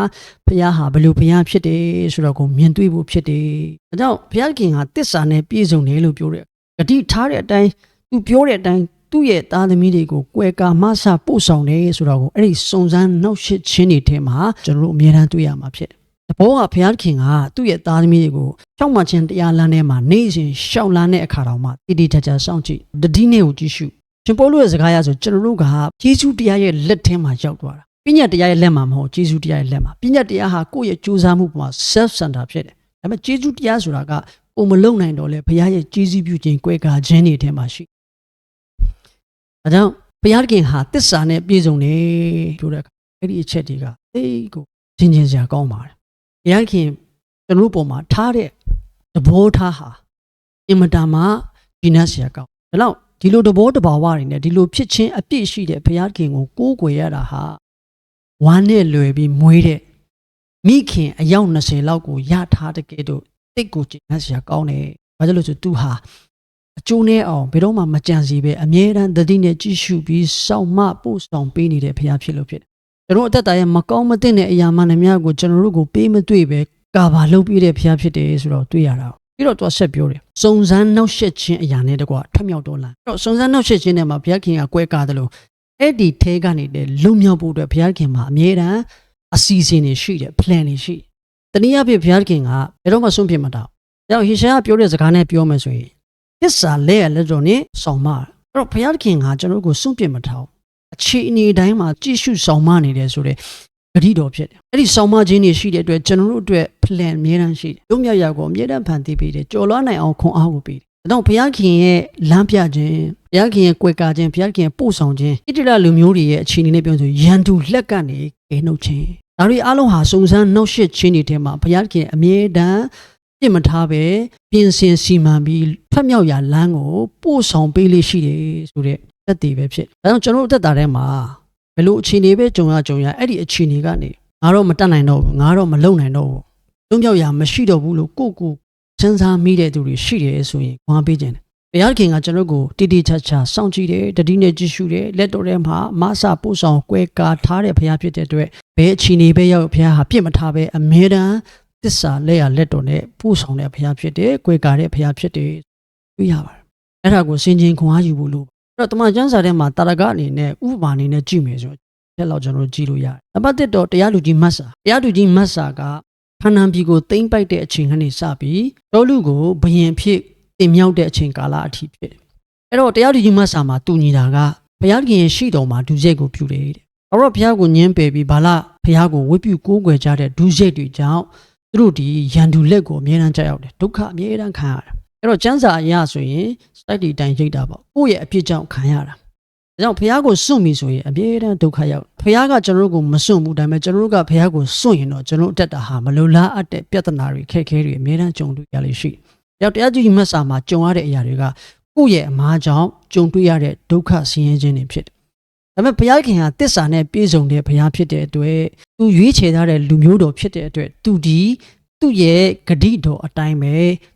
ဘုရားဟာဘယ်လိုဘုရားဖြစ်တယ်ဆိုတော့ကိုမြင်တွေ့ဖို့ဖြစ်တယ်။ဒါကြောင့်ဘုရားသခင်ကတစ္ဆာနဲ့ပြည့်စုံတယ်လို့ပြောတယ်။ ဂတိထားတဲ့အတိုင်းသူပြောတဲ့အတိုင်းသူ့ရဲ့သားသမီးတွေကိုကွယ်ကာမဆပို့ဆောင်တယ်ဆိုတော့ကိုအဲ့ဒီစုံစမ်းနှောက်ရှစ်ခြင်းတွေထဲမှာကျွန်တော်တို့အမြဲတမ်းတွေ့ရမှာဖြစ်တယ်။တဘောကဘုရားခင်ကသူ့ရဲ့သားသမီးတွေကိုရှောက်မှချင်းတရားလမ်းထဲမှာနေ့စဉ်ရှောက်လန်းတဲ့အခါတောင်မှတည်တည်ချာချာစောင့်ကြည့်တတိနဲ့ကိုကြည့်ရှုရှင်ပေါလုရဲ့စကားရဆိုကျွန်တော်တို့ကယေရှုတရားရဲ့လက်ထဲမှာရောက်သွားတာပညာတရားရဲ့လက်မှာမဟုတ်ယေရှုတရားရဲ့လက်မှာပညာတရားဟာကိုယ့်ရဲ့ကြိုးစားမှုပေါ်မှာ self center ဖြစ်တယ်။ဒါပေမဲ့ယေရှုတရားဆိုတာက ကိုမလုံနိုင်တော့လေဘုရားရဲ့ကြီးစီးပြုခြင်း၊ကွယ်ကာခြင်းတွေထဲမှာရှိ။ဒါကြောင့်ဘုရားခင်ဟာတစ္ဆာနဲ့ပြည့်စုံတယ်ပြောတဲ့အခါအဲ့ဒီအချက်တွေကသိကိုသင်ခြင်းစရာကောင်းပါတယ်။ဘုရားခင်ကျွန်တော်တို့ပုံမှာထားတဲ့တဘောထားဟာအင်မတန်မှဒီနတ်စရာကောင်း။ဒါတော့ဒီလိုတဘောတဘာဝတွေနဲ့ဒီလိုဖြစ်ချင်းအပြည့်ရှိတဲ့ဘုရားခင်ကိုကိုးကွယ်ရတာဟာဝမ်းနဲ့လွယ်ပြီးမွေးတဲ့မိခင်အယောက်20လောက်ကိုရထားတဲ့ကဲ့သို့ တိတ်ကိုကျင်နတ်စရာကောင်းတယ်။ဘာကြောင့်လဲဆိုသူဟာအကျိုးနဲ့အောင်ဘယ်တော့မှမကြံစီပဲအမြဲတမ်းသတိနဲ့ကြည့်ရှုပြီးစောင့်မပို့ဆောင်ပေးနေတဲ့ဘုရားဖြစ်လို့ဖြစ်တယ်ကျွန်တော်အသက်တာရဲ့မကောင်းမသင့်တဲ့အရာမှန်သမျှကိုကျွန်တော်တို့ကိုပေးမတွေ့ပဲကာဘာလုပ်ပြီးတဲ့ဖျားဖြစ်တယ်ဆိုတော့တွေ့ရတာပြီးတော့သူကဆက်ပြောတယ်စုံစမ်းနှောက်ယှက်ခြင်းအရာနဲ့တကွထွက်မြောက်တော့လာအဲ့တော့စုံစမ်းနှောက်ယှက်ခြင်းနဲ့မှာဘုရားခင်ကကွဲကားတယ်လို့အဲ့ဒီထဲကနေတဲ့လုံမြောက်ဖို့အတွက်ဘုရားခင်မှာအမြဲတမ်းအစီအစဉ်တွေရှိတယ် plan တွေရှိတယ် တနည်းအားဖြင့်ဘုရားခင်ကဘယ်တော့မှဆုံးဖြတ်မတော့။ဒါကြောင့်ဟေရှာယပြောတဲ့စကားနဲ့ပြောမယ်ဆိုရင်သစ္စာလဲရလက်တော်နဲ့ဆောင်မအဲ့တော့ဘုရားခင်ကကျွန်တော်တို့ကိုစွန့်ပစ်မထားဘူးအခြေအနေတိုင်းမှာကြည့်ရှုဆောင်မနေတယ်ဆိုတဲ့ဂတိတော်ဖြစ်တယ်။အဲ့ဒီဆောင်မခြင်းတွေရှိတဲ့အတွက်ကျွန်တော်တို့အတွက် plan အများတန်းရှိတယ်။ရုံ့မြောက်ရောက်ကိုအများတန်းဖန်တီးပေးတယ်။ကြော်လွှားနိုင်အောင်ခွန်အားကိုပေးတယ်။ဒါကြောင့်ဘုရားခင်ရဲ့လမ်းပြခြင်းဘုရားခင်ရဲ့ကြွယ်ကာခြင်းဘုရားခင်ရဲ့ပို့ဆောင်ခြင်းဣတိလလူမျိုးတွေရဲ့အခြေအနေနဲ့ပြောဆိုရန်သူလက်ကနေကဲနှုတ်ခြင်း ဒါတွေအားလုံးဟာစုံစမ်းနှောက်ယှက်ခြင်းတွေထဲမှာဘုရားခင်အမြဲတမ်းပြစ်မထားပဲပြင်ဆင်စီမံပြီးဖတ်မြောက်ရာလမ်းကိုပို့ဆောင်ပေးလေးရှိတယ်ဆိုတဲ့သက်တည်ပဲဖြစ်။ဒါကြောင့်ကျွန်တော်တို့အသက်တာထဲမှာဘယ်လိုအခြေအနေပဲကြုံရကြုံရအဲ့ဒီအခြေအနေကနေငါတော့မတတ်နိုင်တော့ဘူးငါတော့မလုံနိုင်တော့ဘူး။လုံးပြောက်ရာမရှိတော့ဘူးလို့ကိုယ့်ကိုယ်စဉ်းစားမိတဲ့သူတွေရှိတယ်ဆိုရင်ခွန်အားပေးခြင်းတယ်။ ဘုရားခင်ကကျွန်တော်ကိုတိတိကျကျစောင့်ကြည့်တယ်တတိနဲ့ကြည့်ရှုတယ်လက်တော်ထဲမှာမဆပို့ဆောင်ကွဲကာထားတဲ့ဘုရားဖြစ်တဲ့အတွက်ဘယ်အခြေအနေပဲရောက်ဘုရားဟာပြစ်မထားပဲအမြဲတမ်းသစ္စာလက်ရလက်တော်နဲ့ပို့ဆောင်တဲ့ဘုရားဖြစ်တယ်ကွဲကာတဲ့ဘုရားဖြစ်တယ်တွေ့ရပါတယ်။အဲ့ဒါကိုစင်ချင်းခွန်အားယူဖို့လို့အဲ့တော့တမန်ကျမ်းစာထဲမှာတာရကအနေနဲ့ဥပမာအနေနဲ့ကြည့်မယ်ဆိုတော့ချက်လောက်ကျွန်တော်တို့ကြည့်လို့ရတယ်။နံပါတ်1တော့တရားလူကြီးမတ်စာတရားလူကြီးမတ်စာကခန္ဓာပြည်ကိုတိမ့်ပိုက်တဲ့အချိန်ကနေစပြီးတောလူကိုဘယင်ဖြစ် တင်မြောက်တဲ့အချိန်ကာလအထိဖြစ်တယ်။အဲ့တော့တရားလူကြီးမတ်စာမှာတူညီတာကဘုရားခင်ရဲ့ရှိတော်မှာဒုစရိုက်ကိုပြုတယ်တဲ့။အဲ့တော့ဘုရားကိုညှင်းပယ်ပြီးဘာလဘုရားကိုဝိပုကိုးကွယ်ကြတဲ့ဒုစရိုက်တွေကြောင့်သူတို့ဒီရန်သူလက်ကိုအမြဲတမ်းကြောက်တယ်ဒုက္ခအမြဲတမ်းခံရတယ်။အဲ့တော့ကျမ်းစာအရဆိုရင်စိုက်တီတိုင်ရိတ်တာပေါ့ကိုယ့်ရဲ့အပြစ်ကြောင့်ခံရတာဒါကြောင့်ဘုရားကိုစွန့်ပြီဆိုရင်အပြည့်တမ်းဒုက္ခရောက်ဘုရားကကျွန်တော်တို့ကိုမစွန့်ဘူးဒါပေမဲ့ကျွန်တော်တို့ကဘုရားကိုစွန့်ရင်တော့ကျွန်တော်တို့အတက်တာဟာမလိုလားအပ်တဲ့ပြဿနာတွေခက်ခဲတွေအများတန်းကြုံတွေ့ရလိမ့်ရှိ။ ရောက်တရားကြီးမတ်စာမှာကြုံရတဲ့အရာတွေကကိုယ့်ရဲ့အမားကြောင့်ကြုံတွေ့ရတဲ့ဒုက္ခဆင်းရဲခြင်းတွေဖြစ်တယ်။ဒါပေမဲ့ဘုရားခင်ဟာတစ္ဆာနဲ့ပြည့်စုံတဲ့ဘုရားဖြစ်တဲ့အတွက်သူရွေးချယ်ထားတဲ့လူမျိုးတော်ဖြစ်တဲ့အတွက်သူဒီသူ့ရဲ့ဂတိတော်အတိုင်းပဲ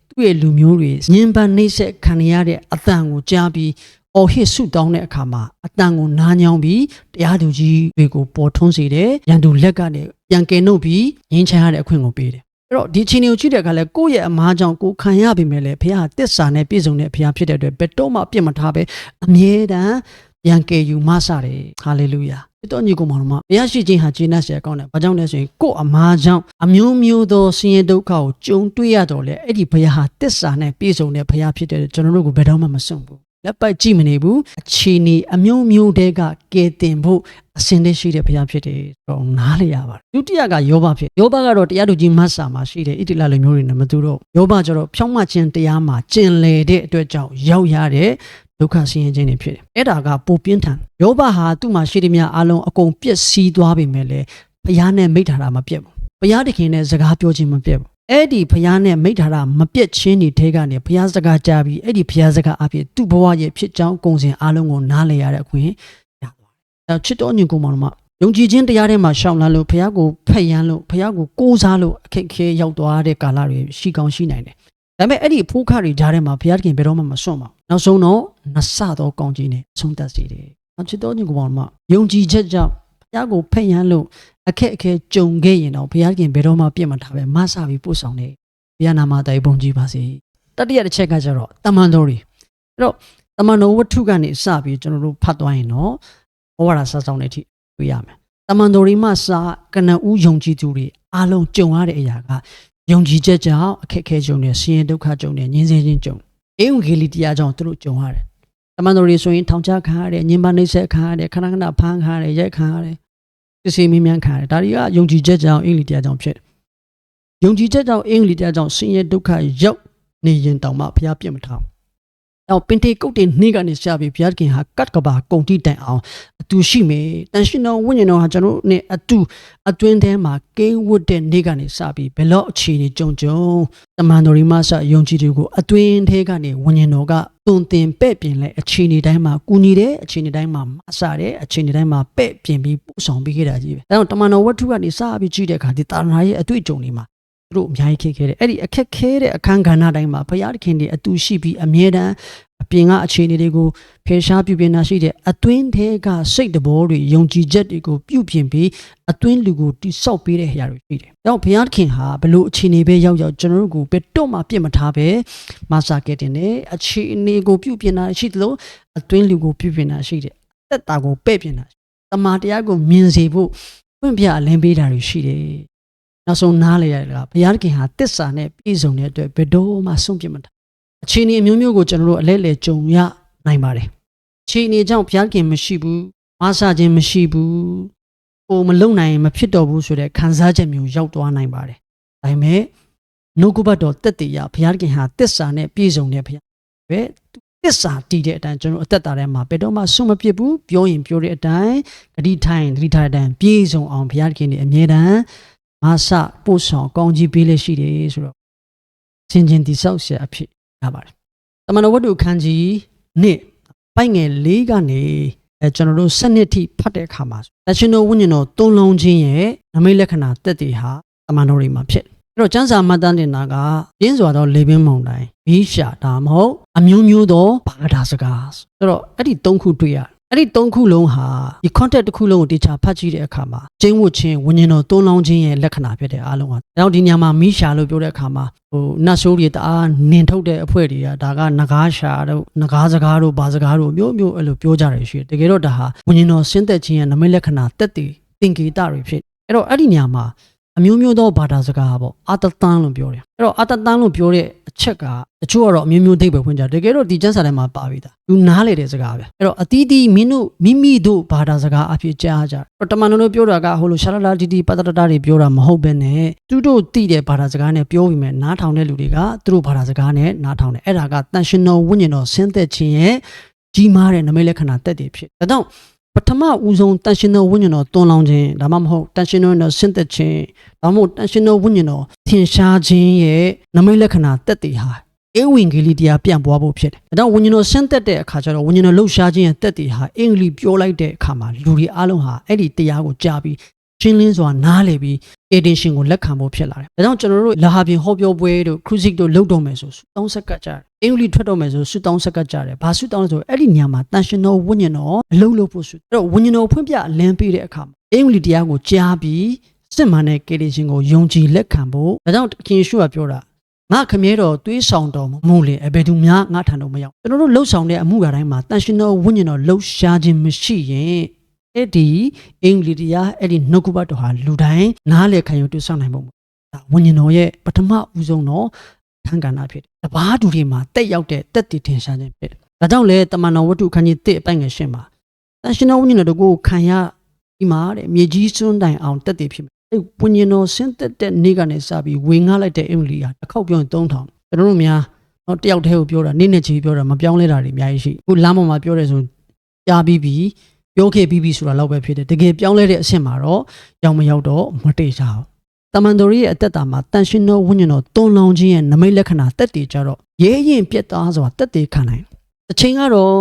သူ့ရဲ့လူမျိုးတွေညင်ပန်းနှိမ့်ဆက်ခံရတဲ့အတန်ကိုကြားပြီးအော်ဟစ်ဆုတောင်းတဲ့အခါမှာအတန်ကိုနားညောင်းပြီးတရားသူကြီးတွေကိုပေါ်ထွန်းစေတယ်ရန်သူလက်ကနေပြန်ကယ်နှုတ်ပြီးငင်းချမ်းရတဲ့အခွင့်ကိုပေးတယ် အဲ့တော့ဒီချင်းကိုကြည့်တဲ့အခါလဲကိုယ့်ရဲ့အမားကြောင့်ကိုခံရပြီမဲ့လေဘုရားတစ္ဆာနဲ့ပြည့်စုံတဲ့ဘုရားဖြစ်တဲ့အတွက်ဘယ်တော့မှပြစ်မထားပဲအမြဲတမ်းပြန်ကယ်ယူမဆတယ်ဟာလေလုယာဒီတော့ညီကောင်မောင်တို့မဘုရားရှိခြင်းဟာဂျေနတ်ဆရာကောင်းတယ်။ဘာကြောင့်လဲဆိုရင်ကိုယ့်အမားကြောင့်အမျိုးမျိုးသောဆင်းရဲဒုက္ခကိုကြုံတွေ့ရတော့လေအဲ့ဒီဘုရားဟာတစ္ဆာနဲ့ပြည့်စုံတဲ့ဘုရားဖြစ်တဲ့ကျွန်တော်တို့ကိုဘယ်တော့မှမစွန့်ဘူး။ လက်ပတ်ကြည့်မနေဘူးအခြေအနေအမျိုးမျိုးတဲကကဲတင်ဖို့အစင်တရှိတဲ့ဘုရားဖြစ်တယ်တော့နားလေရပါတယ်ဒုတိယကယောဘဖြစ်ယောဘကတော့တရားသူကြီးမတ်စာမှာရှိတဲ့ဣတိလလူမျိုးတွေနဲ့မတူတော့ယောဘကျတော့ဖြောင်းမခြင်းတရားမှာကျင်လည်တဲ့အတွက်ကြောင့်ရောက်ရတဲ့ဒုက္ခဆင်းရဲခြင်းတွေဖြစ်တယ်အဲ့ဒါကပိုပြင်းထန်ယောဘဟာသူ့မှာရှိတဲ့များအလုံးအကုန်ပြည့်စည်သွားပြီမဲ့လေဘုရားနဲ့မိထားတာမပြတ်ဘူးဘုရားတခင်နဲ့စကားပြောခြင်းမပြတ်ဘူး အဲ့ဒီဘုရားနဲ့မိထားတာမပြတ်ချင်းတွေထဲကနေဘုရားစကားကြားပြီးအဲ့ဒီဘုရားစကားအဖြစ်သူ့ဘဝရဲ့ဖြစ်ကြောင်းကုံစင်အလုံးကိုနားလည်ရတဲ့အခွင့်ရသွားတယ်။အဲချစ်တော်ညီကိုမောင်တို့ယုံကြည်ခြင်းတရားထဲမှာရှောင်လန်းလို့ဘုရားကိုဖက်ယမ်းလို့ဘုရားကိုကိုးစားလို့အခက်အခဲရောက်သွားတဲ့ကာလတွေရှိကောင်းရှိနိုင်တယ်။ဒါပေမဲ့အဲ့ဒီဖိုးခတွေကြားထဲမှာဘုရားသခင်ဘယ်တော့မှမစွန့်ပါဘူး။နောက်ဆုံးတော့နဆသောကောင်းကြီးနဲ့ဆုံးသက်စေတယ်။အချစ်တော်ညီကိုမောင်တို့ယုံကြည်ချက်ကြောင့် ဘုရားကိုဖက်ယမ်းလို့အခက်အခဲကြုံခဲ့ရင်တော့ဘုရားခင်ဘယ်တော့မှပြစ်မထားပဲမဆပြီးပို့ဆောင်တယ်ဘုရားနာမတိုင်ပုံကြည်ပါစေတတိယတစ်ချက်ကကျတော့တမန်တော်တွေအဲ့တော့တမန်တော်ဝတ္ထုကနေစပြီးကျွန်တော်တို့ဖတ်သွားရင်တော့ဘဝရာစဆောင်တဲ့အထိတွေ့ရမယ်တမန်တော်တွေမှစကနဦးယုံကြည်သူတွေအားလုံးကြုံရတဲ့အရာကယုံကြည်ချက်ကြောင့်အခက်အခဲကြုံတယ်ဆင်းရဲဒုက္ခကြုံတယ်ညှင်းဆဲခြင်းကြုံအေဝံဂေလိတရားကြောင့်သူတို့ကြုံရတယ် တမန်တော်တွေဆိုရင်ထောင်ချခံရတယ်ညှဉ်းပန်းနှိပ်စက်ခံရတယ်ခဏခဏဖမ်းခံရတယ်ရိုက်ခံရတယ်စစ်ဆေးမင်းများခံရတယ်ဒါတွေကယုံကြည်ချက်ကြောင့်အင်္ဂလိပ်တရားကြောင့်ဖြစ်တယ်ယုံကြည်ချက်ကြောင့်အင်္ဂလိပ်တရားကြောင့်ဆင်းရဲဒုက္ခရောက်နေရင်တောင်မှဘုရားပြစ်မထား တော့ပင်တေကုတ်တင်နေ့ကနေရှာပြီးဘုရားခင်ဟာကတ်ကဘာကုံတိတိုင်အောင်အတူရှိမယ်တန်ရှင်တော်ဝိညာဉ်တော်ဟာကျွန်တော်တို့နဲ့အတူအတွင်းထဲမှာကိန်းဝတ်တဲ့နေ့ကနေစပြီးဘယ်တော့အခြေအနေကြုံကြုံတမန်တော်ဒီမဆယုံကြည်တွေကိုအတွင်းထဲကနေဝိညာဉ်တော်ကသွန်သင်ပဲ့ပြင်လဲအခြေအနေတိုင်းမှာကူညီတဲ့အခြေအနေတိုင်းမှာမဆတဲ့အခြေအနေတိုင်းမှာပဲ့ပြင်ပြီးပို့ဆောင်ပေးခဲ့တာကြီးပဲအဲတော့တမန်တော်ဝတ္ထုကနေစပြီးကြည့်တဲ့အခါဒီတာရနာရဲ့အတွေ့အကြုံတွေမှာ သူတို့အများကြီးခက်ခဲတယ်အဲ့ဒီအခက်ခဲတဲ့အခန်းကဏ္ဍတိုင်းမှာဘုရားသခင်တွေအတူရှိပြီးအမြဲတမ်းအပြင်ကအခြေအနေတွေကိုဖယ်ရှားပြုပြင်တာရှိတယ်အတွင်းထဲကစိတ်တဘောတွေယုံကြည်ချက်တွေကိုပြုပြင်ပြီးအတွင်းလူကိုတိဆောက်ပေးတဲ့နေရာတွေရှိတယ်။ဒါကြောင့်ဘုရားသခင်ဟာဘလို့အခြေအနေပဲရောက်ရောက်ကျွန်တော်တို့ကိုဘယ်တော့မှပြစ်မထားပဲမဆာကတင်တယ်အခြေအနေကိုပြုပြင်တာရှိသလိုအတွင်းလူကိုပြုပြင်တာရှိတယ်။သက်တာကိုပဲ့ပြင်တာရှိတယ်။တမန်တရားကိုမြင်စေဖို့ဖွင့်ပြအလင်းပေးတာတွေရှိတယ်။ နောက်ဆုံးနားလေရတာကဘုရားသခင်ဟာတစ္ဆာနဲ့ပြည့်စုံတဲ့အတွက်ဘယ်တော့မှဆုံးပြစ်မထားအခြေအနေအမျိုးမျိုးကိုကျွန်တော်တို့အလဲလဲကြုံရနိုင်ပါတယ်အခြေအနေကြောင့်ဘုရားခင်မရှိဘူးမဆာခြင်းမရှိဘူးဟိုမလုံနိုင်ရင်မဖြစ်တော့ဘူးဆိုတဲ့ခံစားချက်မျိုးရောက်သွားနိုင်ပါတယ်ဒါပေမဲ့နှုတ်ကပတ်တော်တက်တည်ရဘုရားခင်ဟာတစ္ဆာနဲ့ပြည့်စုံတဲ့ဘုရားပဲတစ္ဆာတည်တဲ့အတိုင်းကျွန်တော်အသက်တာထဲမှာဘယ်တော့မှဆုံးမဖြစ်ဘူးပြောရင်ပြောတဲ့အတိုင်းဂတိထိုင်ဂတိထိုင်တဲ့အတိုင်းပြည့်စုံအောင်ဘုရားခင်နေအမြဲတမ်း မဆပို့ဆောင်ကောင်းကြီးပေးလက်ရှိတယ်ဆိုတော့စင်ကျင်တိဆောက်ဆက်အဖြစ်ရပါတယ်။တမန်တော်ဝတ္ထုခန်းကြီးနှစ်ပိုက်ငယ်၄ကနေအဲကျွန်တော်တို့7နှစ်ထိဖတ်တဲ့အခါမှာတရှင်တော်ဝိညာဉ်တော်သုံးလုံးချင်းရဲ့နမိတ်လက္ခဏာတက်တည်ဟာတမန်တော်တွေမှာဖြစ်တယ်။အဲ့တော့ကျမ်းစာမှတ်တမ်းတင်တာကပြင်းစွာသောလေပင်မုန်တိုင်းဘီးရှာဒါမဟုတ်အမျိုးမျိုးသောဘာသာစကားဆိုတော့အဲ့ဒီသုံးခုတွေ့ရတယ်။ အဲ့ဒီသုံးခုလုံးဟာဒီ content တစ်ခုလုံးကိုတေချာဖတ်ကြည့်တဲ့အခါမှာကျင်းဝတ်ခြင်းဝိညာဉ်တော်သုံးလုံးချင်းရဲ့လက္ခဏာဖြစ်တဲ့အားလုံးဟာ။နောက်ဒီညမှာမီးရှာလို့ပြောတဲ့အခါမှာဟိုနတ်ဆိုးတွေတအားနင်ထုတ်တဲ့အဖွဲ့တွေကဒါကငကားရှာတို့ငကားစကားတို့ဘာစကားတို့မျိုးမျိုးအဲ့လိုပြောကြတယ်ရှိတယ်။တကယ်တော့ဒါဟာဝိညာဉ်တော်ဆင်းသက်ခြင်းရဲ့နမိတ်လက္ခဏာတက်တည်သင်္ကေတတွေဖြစ်။အဲ့တော့အဲ့ဒီညမှာ အမျိုးမျိုးသောဘာသာစကားပေါ့အာတတန်လို့ပြောတယ်အဲ့တော့အာတတန်လို့ပြောတဲ့အချက်ကတချို့ကတော့အမျိုးမျိုးဒိတ်ပဲဖွင့်ကြတယ်တကယ်တော့ဒီကျမ်းစာထဲမှာပါပြီးသားသူနားလေတဲ့စကားပဲအဲ့တော့အတီးတီးမင်းတို့မိမိတို့ဘာသာစကားအဖြစ်ကြားကြတယ်အဲ့တော့တမန်တော်တို့ပြောတာကဟိုလိုရှာလာလာတီတီပတတတတွေပြောတာမဟုတ်ပဲနဲ့သူတို့သိတဲ့ဘာသာစကားနဲ့ပြောပြီးမဲ့နားထောင်တဲ့လူတွေကသူတို့ဘာသာစကားနဲ့နားထောင်တယ်အဲ့ဒါကတန်ရှင်တော်ဝိညာဉ်တော်ဆင်းသက်ခြင်းရဲ့ကြီးမားတဲ့နမိတ်လက္ခဏာတက်တည်ဖြစ်ဒါကြောင့်ပ ထမဦးဆုံးတန်ရှင်တော်ဝိညာဉ်တော်တွန်းလောင်းခြင်းဒါမှမဟုတ်တန်ရှင်တော်နဲ့ဆင်းသက်ခြင်းဒါမှမဟုတ်တန်ရှင်တော်ဝိညာဉ်တော်ထင်ရှားခြင်းရဲ့နမိတ်လက္ခဏာတက်တည်ဟာအေဝံဂေလိတရားပြန့်ပွားဖို့ဖြစ်တယ်။ဒါကြောင့်ဝိညာဉ်တော်ဆင်းသက်တဲ့အခါကျတော့ဝိညာဉ်တော်လှုပ်ရှားခြင်းရဲ့တက်တည်ဟာအင်္ဂလိပ်ပြောလိုက်တဲ့အခါမှာလူတွေအားလုံးဟာအဲ့ဒီတရားကိုကြားပြီး ရှင်းလင်းစွာနားလည်ပြီး edition ကိုလက်ခံဖို့ဖြစ်လာတယ်။ဒါကြောင့်ကျွန်တော်တို့လာဟာပြင်ဟောပြောပွဲတို့ cruise တို့လုပ်တော့မယ်ဆိုဆုတောင်းဆက်ကပ်ကြတယ်။အင်္ဂလိပ်ထွက်တော့မယ်ဆိုဆုတောင်းဆက်ကပ်ကြတယ်။ဘာဆုတောင်းလဲဆိုအဲ့ဒီညမှာတန်ရှင်တော်ဝိညာဉ်တော်အလုံးလို့ဖို့ဆု။အဲ့တော့ဝိညာဉ်တော်ဖွင့်ပြလင်းပေးတဲ့အခါမှာအင်္ဂလိပ်တရားကိုကြားပြီးစစ်မှန်တဲ့ edition ကိုယုံကြည်လက်ခံဖို့ဒါကြောင့်ခင်ရှုကပြောတာငါခမဲတော်သွေးဆောင်တော်မူလေအဘယ်သူများငါထံတော်မရောက်ကျွန်တော်တို့လှုပ်ဆောင်တဲ့အမှုရာတိုင်းမှာတန်ရှင်တော်ဝိညာဉ်တော်လှုပ်ရှားခြင်းမရှိရင် အဲ့ဒီအင်္ဂလိပ်တရားအဲ့ဒီနှုတ်ကပတ်တော်ဟာလူတိုင်းနားလည်ခံယူတွေ့ဆောင်နိုင်ဖို့ဒါဝိညာဉ်တော်ရဲ့ပထမဦးဆုံးတော့ထံကဏ္ဍဖြစ်တယ်တပားသူတွေမှာတက်ရောက်တဲ့တက်တည်ထင်ရှားခြင်းဖြစ်တယ်ဒါကြောင့်လေတမန်တော်ဝတ္ထုခန်းကြီး1အပိုင်ငယ်ရှင်းပါတန်ရှင်တော်ဝိညာဉ်တော်ကိုခံရဒီမှာတဲ့မြေကြီးစွန်းတိုင်အောင်တက်တည်ဖြစ်အဲ့ဝိညာဉ်တော်ဆင်းသက်တဲ့နေ့ကနေစပြီးဝေငှလိုက်တဲ့အင်္ဂလိပ်ဟာတစ်ခေါက်ပြောရင်3000ကျွန်တော်တို့များတော့တယောက်တည်းကိုပြောတာနေ့နဲ့ချီပြောတာမပြောင်းလဲတာတွေအများကြီးရှိအခုလမ်းပေါ်မှာပြောတယ်ဆိုကြားပြီးပြီး ပြောခဲ့ပြီးပြီးဆိုတာလောက်ပဲဖြစ်တယ်တကယ်ပြောင်းလဲတဲ့အဆင့်မှာတော့ရောက်မရောက်တော့မတေချာဘူးတမန်တော်ရဲ့အသက်တာမှာတန်ရှင်တော်ဝိညာဉ်တော်တွန်းလောင်းခြင်းရဲ့နမိတ်လက္ခဏာတက်တည်ကြတော့ရဲရင်ပြက်သားစွာတက်တည်ခံနိုင်တယ်အချိန်ကတော့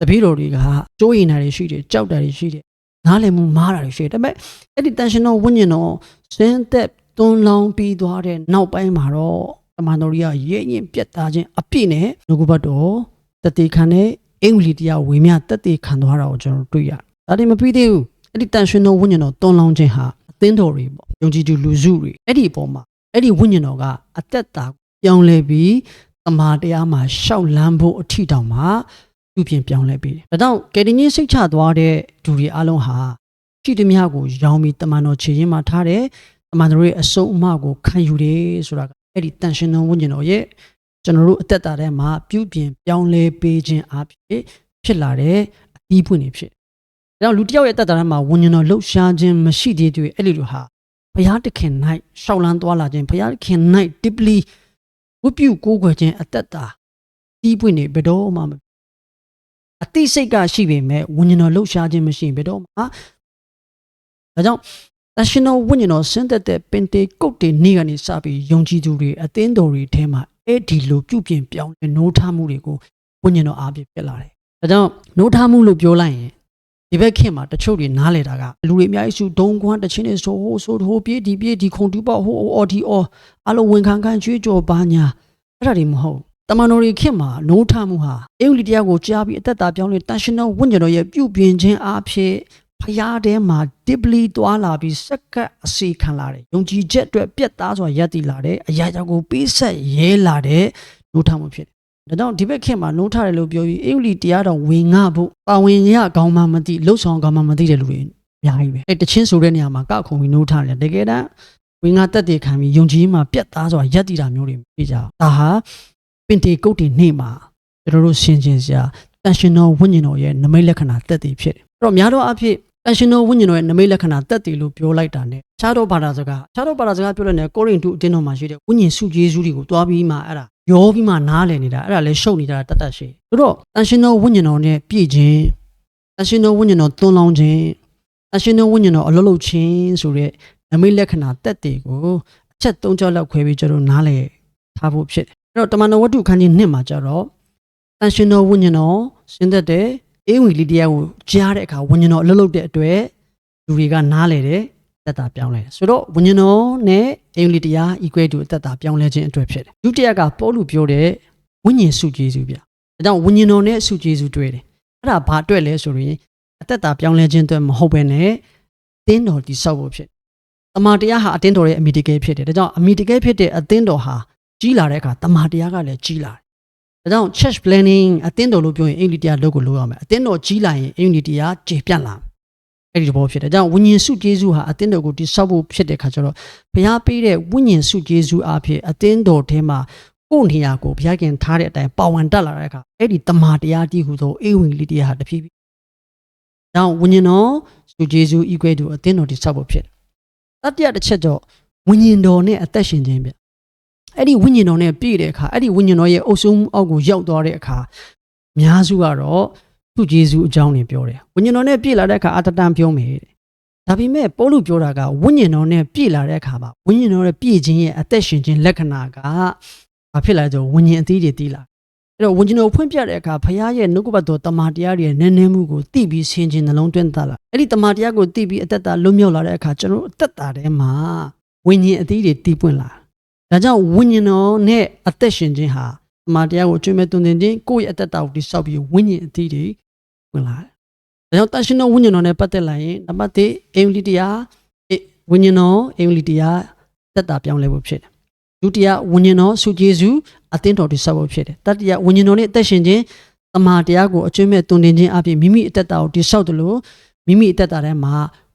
တပည့်တော်တွေကကြိုးရင်တာတွေရှိတယ်ကြောက်တာတွေရှိတယ်နားလည်မှုမားတာတွေရှိတယ်ဒါပေမဲ့အဲ့ဒီတန်ရှင်တော်ဝိညာဉ်တော်စင်သက်တွန်းလောင်းပြီးသွားတဲ့နောက်ပိုင်းမှာတော့တမန်တော်ကြီးကရဲရင်ပြက်သားခြင်းအပြည့်နဲ့ငကုဘတ်တော်တတိခံတဲ့ အင်္ဂလိပ်တရားဝေမျှတက်တည်ခံသွားတာကိုကျွန်တော်တွေ့ရတယ်ဒါတွေမပြီးသေးဘူးအဲ့ဒီတန်ရှင်တော်ဝိညာဉ်တော်တွန်းလောင်းခြင်းဟာအသင်းတော်တွေပေါ့ယုံကြည်သူလူစုတွေအဲ့ဒီအပေါ်မှာအဲ့ဒီဝိညာဉ်တော်ကအသက်တာပြောင်းလဲပြီးတမာတရားမှာရှောက်လန်းဖို့အထီတောင်မှာပြုပြင်ပြောင်းလဲပြီးတယ်ဒါကြောင့်ကယ်တင်ရှင်စိတ်ချသွားတဲ့သူတွေအလုံးဟာရှိသမျှကိုရောင်းပြီးတမန်တော်ခြေရင်းမှာထားတယ်တမန်တော်ရဲ့အဆုံးအမကိုခံယူတယ်ဆိုတာကအဲ့ဒီတန်ရှင်တော်ဝိညာဉ်တော်ရဲ့ ကျွန်တော်တို့အသက်တာထဲမှာပြုပြင်ပြောင်းလဲပေးခြင်းအဖြစ်ဖြစ်လာတဲ့အသီးပွင့်နေဖြစ်ဒါကြောင့်လူတစ်ယောက်ရဲ့အသက်တာထဲမှာဝိညာဉ်တော်လှုပ်ရှားခြင်းမရှိသေးတဲ့အဲ့ဒီလိုဟာဘုရားတခင်၌ရှောက်လန်းသွားလာခြင်းဘုရားတခင်၌ deeply ဝတ်ပြုကိုးကွယ်ခြင်းအသက်တာတီးပွင့်နေဘယ်တော့မှမအတိစိတ်ကရှိပေမဲ့ဝိညာဉ်တော်လှုပ်ရှားခြင်းမရှိရင်ဘယ်တော့မှဒါကြောင့်အရှင်တော်ဝိညာဉ်တော်ဆင်းသက်တဲ့ပင်တေကုတ်တေနေ့ကနေစပြီးယုံကြည်သူတွေအသင်းတော်တွေထဲမှာ အဲ့ဒီလိုပြုပြင်ပြောင်းလဲနိုးထမှုတွေကိုဝိညာဉ်တော်အားဖြင့်ဖြစ်လာတယ်။ဒါကြောင့်နိုးထမှုလို့ပြောလိုက်ရင်ဒီဘက်ခင်မှာတချို့တွေနားလေတာကလူတွေအများကြီးစုဒုံကွမ်းတချင်းတွေဆိုဟိုဆိုဟိုပြေးဒီပြေးဒီခုံတူပေါ့ဟိုအော်ဒီအော်အလုံးဝန်ခံခံချွေးကြော်ပါညာအဲ့ဒါတွေမဟုတ်တမန်တော်တွေခေတ်မှာနိုးထမှုဟာအင်္ဂလိပ်တရားကိုကြားပြီးအသက်တာပြောင်းလဲတန်ရှင်တော်ဝိညာဉ်တော်ရဲ့ပြုပြင်ခြင်းအားဖြင့် ဖျားထဲမှာဒစ်ပလီတွာလာပြီးစက္ကပ်အစီခံလာတယ်။ယုံကြည်ချက်အတွက်ပြက်သားစွာယက်တည်လာတယ်။အရာကြောင့်ကိုပေးဆက်ရဲလာတဲ့နိုးထမှုဖြစ်တယ်။ဒါကြောင့်ဒီဘက်ခေတ်မှာနိုးထတယ်လို့ပြောပြီးအင်္ဂလိပ်တရားတော်ဝင်ငါဖို့ပါဝင်ရကောင်းမှမသိလှုပ်ဆောင်ကောင်းမှမသိတဲ့လူတွေအများကြီးပဲ။အဲတချင်းဆိုတဲ့နေရာမှာကောက်ခုံပြီးနိုးထတယ်တကယ်တမ်းဝင်ငါတက်တဲ့ခံပြီးယုံကြည်မှာပြက်သားစွာယက်တည်တာမျိုးတွေပြကြအောင်။ဒါဟာပင်တေကုတ်တီနေ့မှာကျွန်တော်တို့ရှင်းချင်းစရာတန်ရှင်တော်ဝိညာဉ်တော်ရဲ့နမိတ်လက္ခဏာတက်တည်ဖြစ်တယ်။အဲ့တော့များသောအားဖြင့် တန်ရှင်တော်ဝိညာဉ်တော်ရဲ့နမိတ်လက္ခဏာတက်တည်လို့ပြောလိုက်တာ ਨੇ ခြားတော့ဘာသာစကားခြားတော့ဘာသာစကားပြောတဲ့ ਨੇ ကိုရိန္သုအတင်းတော်မှာရှိတဲ့ဝိညာဉ်စုကျေးဇူးတွေကိုတွားပြီးမှအဲ့ဒါရောပြီးမှနားလည်နေတာအဲ့ဒါလည်းရှုပ်နေတာတတ်တတ်ရှိတယ်။ဆိုတော့တန်ရှင်တော်ဝိညာဉ်တော်နဲ့ပြည့်ခြင်းတန်ရှင်တော်ဝိညာဉ်တော်သွန်လောင်းခြင်းတန်ရှင်တော်ဝိညာဉ်တော်အလုံးလုံးခြင်းဆိုတဲ့နမိတ်လက္ခဏာတက်တည်ကိုအချက်၃ချက်လောက်ခွဲပြီးကျွန်တော်နားလည်ထားဖို့ဖြစ်တယ်။အဲ့တော့တမန်တော်ဝတ္ထုခန်းကြီး1မှာကျတော့တန်ရှင်တော်ဝိညာဉ်တော်ဆင်းသက်တဲ့ အေးဝင်လီတရားကိုကြားတဲ့အခါဝိညာဉ်တော်အလုပ်လုပ်တဲ့အတွက်လူတွေကနားလေတယ်တက်တာပြောင်းလဲတယ်ဆိုတော့ဝိညာဉ်တော်နဲ့အေးဝင်လီတရား equal to တက်တာပြောင်းလဲခြင်းအတွက်ဖြစ်တယ်ဒုတိယကပေါလုပြောတဲ့ဝိညာဉ်စုကျေးဇူးပြဒါကြောင့်ဝိညာဉ်တော်နဲ့စုကျေးဇူးတွေ့တယ်အဲ့ဒါဘာအတွက်လဲဆိုရင်အသက်တာပြောင်းလဲခြင်းအတွက်မဟုတ်ဘဲနဲ့တင်းတော်တိဆောက်ဖို့ဖြစ်တမန်တရားဟာအတင်းတော်ရဲ့အမိတကယ်ဖြစ်တယ်ဒါကြောင့်အမိတကယ်ဖြစ်တဲ့အတင်းတော်ဟာကြီးလာတဲ့အခါတမန်တရားကလည်းကြီးလာတယ် ဒါကြောင့် church planning အတင်းတော်လို့ပြောရင်အင်္ဂလိပ်တရားလုပ်ကိုလုပ်ရမယ်အတင်းတော်ကြီးလာရင်အင်္ဂလိပ်တရားကျေပြန့်လာမယ်အဲ့ဒီသဘောဖြစ်တယ်ဒါကြောင့်ဝိညာဉ်စုကျေးဇူးဟာအတင်းတော်ကိုတိဆောက်ဖို့ဖြစ်တဲ့ခါကျတော့ဘုရားပေးတဲ့ဝိညာဉ်စုကျေးဇူးအဖြစ်အတင်းတော်ထဲမှာကိုယ်နေရာကိုဘုရားခင်ထားတဲ့အတိုင်းပါဝင်တက်လာတဲ့အခါအဲ့ဒီတမာတရားတည်ဟူသောအေဝံဂေလိတရားဟာတဖြည်းဖြည်း။ဒါဝိညာဉ်တော်စုကျေးဇူး equal to အတင်းတော်တိဆောက်ဖို့ဖြစ်တယ်။တတိယတစ်ချက်တော့ဝိညာဉ်တော်နဲ့အသက်ရှင်ခြင်းပြ အဲ့ဒီဝိညာဉ်တော်နဲ့ပြည့်တဲ့အခါအဲ့ဒီဝိညာဉ်တော်ရဲ့အုပ်စိုးမှုအောက်ကိုရောက်သွားတဲ့အခါအများစုကတော့သူ့ဂျေဇုအကြောင်းတွေပြောတယ်ဝိညာဉ်တော်နဲ့ပြည့်လာတဲ့အခါအတတန်ပြောမယ်တဲ့ဒါပေမဲ့ပေါလုပြောတာကဝိညာဉ်တော်နဲ့ပြည့်လာတဲ့အခါမှာဝိညာဉ်တော်ရဲ့ပြည့်ခြင်းရဲ့အသက်ရှင်ခြင်းလက္ခဏာကဘာဖြစ်လာလဲဆိုဝိညာဉ်အသီးတွေတီးလာအဲ့တော့ဝိညာဉ်တော်ဖွင့်ပြတဲ့အခါဖခင်ရဲ့နှုတ်ကပတ်တော်တမန်တရားတွေရဲ့နည်းနည်းမှုကိုသိပြီးဆင်ခြင်နှလုံးသွင်းသလာအဲ့ဒီတမန်တရားကိုသိပြီးအသက်တာလွတ်မြောက်လာတဲ့အခါကျွန်တော်အသက်တာထဲမှာဝိညာဉ်အသီးတွေတီးပွင့်လာ ဒါကြောင့်ဝိညာဉ်တော်နဲ့အသက်ရှင်ခြင်းဟာတမန်တရားကိုအကျွမ်းမဲ့တွင်တင်ခြင်းကိုယ့်ရဲ့အသက်တာကိုတိဆောက်ပြီးဝိညာဉ်အသီးတွေဝင်လာတယ်ဒါကြောင့်တန်ရှင်တော်ဝိညာဉ်တော်နဲ့ပတ်သက်လာရင်နံပါတ်1အင်္ဂလိပ်တရားဝိညာဉ်တော်အင်္ဂလိပ်တရားသက်တာပြောင်းလဲဖို့ဖြစ်တယ်ဒုတိယဝိညာဉ်တော်ဆုကျေးဇူးအသင်းတော်တိဆောက်ဖို့ဖြစ်တယ်တတိယဝိညာဉ်တော်နဲ့အသက်ရှင်ခြင်းတမာတရားကိုအကျွမ်းမဲ့တွင်တင်ခြင်းအပြင်မိမိအသက်တာကိုတိဆောက်တယ်လို့မိမိအသက်တာထဲမှာ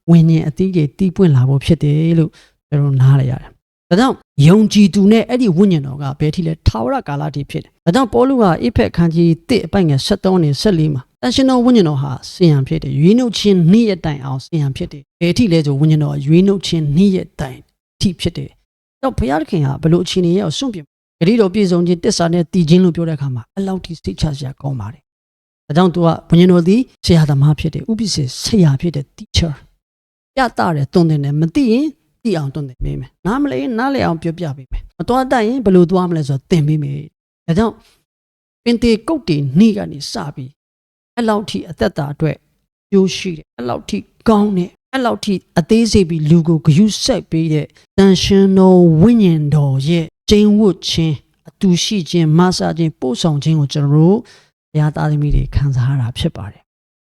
ဝိညာဉ်အသီးတွေတီးပွင့်လာဖို့ဖြစ်တယ်လို့ကျွန်တော်နားရရတယ် ဒါကြောင့်ယုံကြည်သူနဲ့အဲ့ဒီဝိညာဉ်တော်ကဘယ်ထိလဲထာဝရကာလထိဖြစ်တယ်။ဒါကြောင့်ပေါလုကအိဖက်ခန်းကြီး1အပိုင်ငယ်73နဲ့74မှာတန်ရှင်တော်ဝိညာဉ်တော်ဟာစင်ရန်ဖြစ်တယ်။ရွေးနှုတ်ခြင်းနေ့ရက်တိုင်အောင်စင်ရန်ဖြစ်တယ်။ဘယ်ထိလဲဆိုဝိညာဉ်တော်ရွေးနှုတ်ခြင်းနေ့ရက်တိုင်ထိဖြစ်တယ်။တော့ဘုရားသခင်ဟာဘလို့အခြေအနေရဲ့စွန့်ပြဂရိတော်ပြည့်စုံခြင်းတစ္ဆာနဲ့တည်ခြင်းလို့ပြောတဲ့အခါမှာအလောက်ထိစိတ်ချစရာကောင်းပါတယ်။ဒါကြောင့်သူကဝိညာဉ်တော်သည်ဆရာသမားဖြစ်တယ်။ဥပ္ပစေဆရာဖြစ်တဲ့ teacher ။ပြတာတယ်တုံတယ်နဲ့မသိရင် သိအောင်တွန်းတင်ပေးမယ်နားမလဲနားလဲအောင်ပြောပြပေးမယ်မတော်တတ်ရင်ဘယ်လိုသွားမလဲဆိုတော့သင်ပေးမယ်ဒါကြောင့်ပင်တေကုတ်တီနှိကနေစပြီးအဲ့လောက်ထိအသက်တာအတွက်ကျိုးရှိတယ်အဲ့လောက်ထိကောင်းတယ်အဲ့လောက်ထိအသေးစိတ်ပြီးလူကိုဂယုစိုက်ပေးတဲ့တန်ရှင်တော်ဝိညာဉ်တော်ရဲ့ကျင်းဝတ်ခြင်းအတူရှိခြင်းမဆာခြင်းပို့ဆောင်ခြင်းကိုကျွန်တော်တို့ဘုရားသားသမီးတွေခံစားရတာဖြစ်ပါတယ်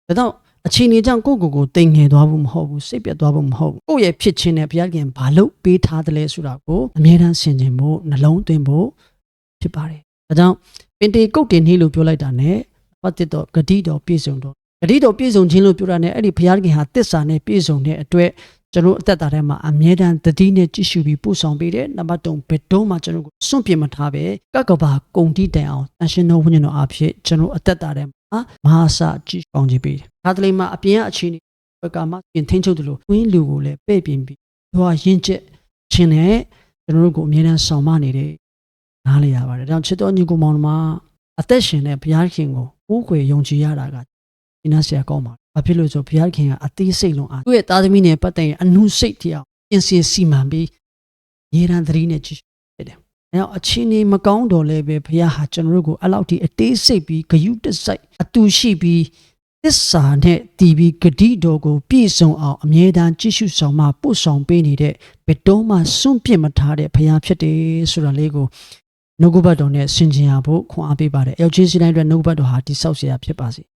ဒါကြောင့် အချိန်ကြီးကြောင့်ကိုယ့်ကိုယ်ကိုတိမ်ငယ်သွားဖို့မဟုတ်ဘူးစိတ်ပြတ်သွားဖို့မဟုတ်ဘူးကိုယ့်ရဲ့ဖြစ်ခြင်းနဲ့ဘုရားခင်ဘာလို့ပေးထားတယ်လဲဆိုတာကိုအမြဲတမ်းဆင်ခြင်ဖို့နှလုံးသွင်းဖို့ဖြစ်ပါတယ်ဒါကြောင့်ပင်တေကုတ်တင်နှီးလို့ပြောလိုက်တာ ਨੇ ပတ်သက်တော့ဂတိတော်ပြည့်စုံတော့ဂတိတော်ပြည့်စုံခြင်းလို့ပြောတာ ਨੇ အဲ့ဒီဘုရားခင်ဟာတစ္ဆာနဲ့ပြည့်စုံတဲ့အတွက်ကျွန်တော်အသက်တာထဲမှာအမြဲတမ်းတတိနဲ့ကြည့်ရှုပြီးပို့ဆောင်ပေးတယ်နံပါတ်3ဘယ်တော့မှကျွန်တော်ကိုစွန့်ပြစ်မထားပဲကကဘာကုံတီးတိုင်အောင်အရှင်တော်ဝိညာဉ်တော်အဖြစ်ကျွန်တော်အသက်တာထဲ မှာမဟာစာကြည့်ပေါင်းခြင်းပေးတယ်ဒါတလေမှာအပြင်ကအခြေအနေဘက်ကမှပြင်ထင်းချုပ်တယ်လို့ဝင်းလူကိုလည်းပဲ့ပြင်ပြီးသူကရင့်ကျက်ခြင်းနဲ့ကျွန်တော်တို့ကိုအမြဲတမ်းဆောင်မနေတယ်နားလေရပါတယ်ဒါကြောင့်ချစ်တော်ညီကိုမောင်မှာအသက်ရှင်တဲ့ဘုရားခင်ကိုကိုးကွယ်ယုံကြည်ရတာကဒီနာဆရာကောင်းပါဘာဖြစ်လို့ဆိုဘုရားခင်ကအသေးစိတ်လုံးအားသူ့ရဲ့သားသမီးနဲ့ပတ်သက်ရင်အနုစိတ်တရားပြင်ဆင်စီမံပြီးရေရန်သတိနဲ့ကြည့်ဖြစ်တယ်။ ။အဲတော့အချင်းနေမကောင်းတော့လဲပဲဘုရားဟာကျွန်တော်တို့ကိုအဲ့လောက်ထိအသေးစိတ်ပြီးဂယုတစိုက်အတူရှိပြီးသစ္စာနဲ့တည်ပြီးဂတိတော်ကိုပြည့်စုံအောင်အမြဲတမ်းကြည့်ရှုဆောင်မှပို့ဆောင်ပေးနေတဲ့ဘယ်တော့မှစွန့်ပစ်မထားတဲ့ဘုရားဖြစ်တယ်ဆိုတာလေးကိုနှုတ်ကပတ်တော်နဲ့ဆင်ခြင်ရဖို့ခွန်အားပေးပါတယ်။အယောက်ချင်းစီတိုင်းအတွက်နှုတ်ကပတ်တော်ဟာတိဆောက်စရာဖြစ်ပါစေ။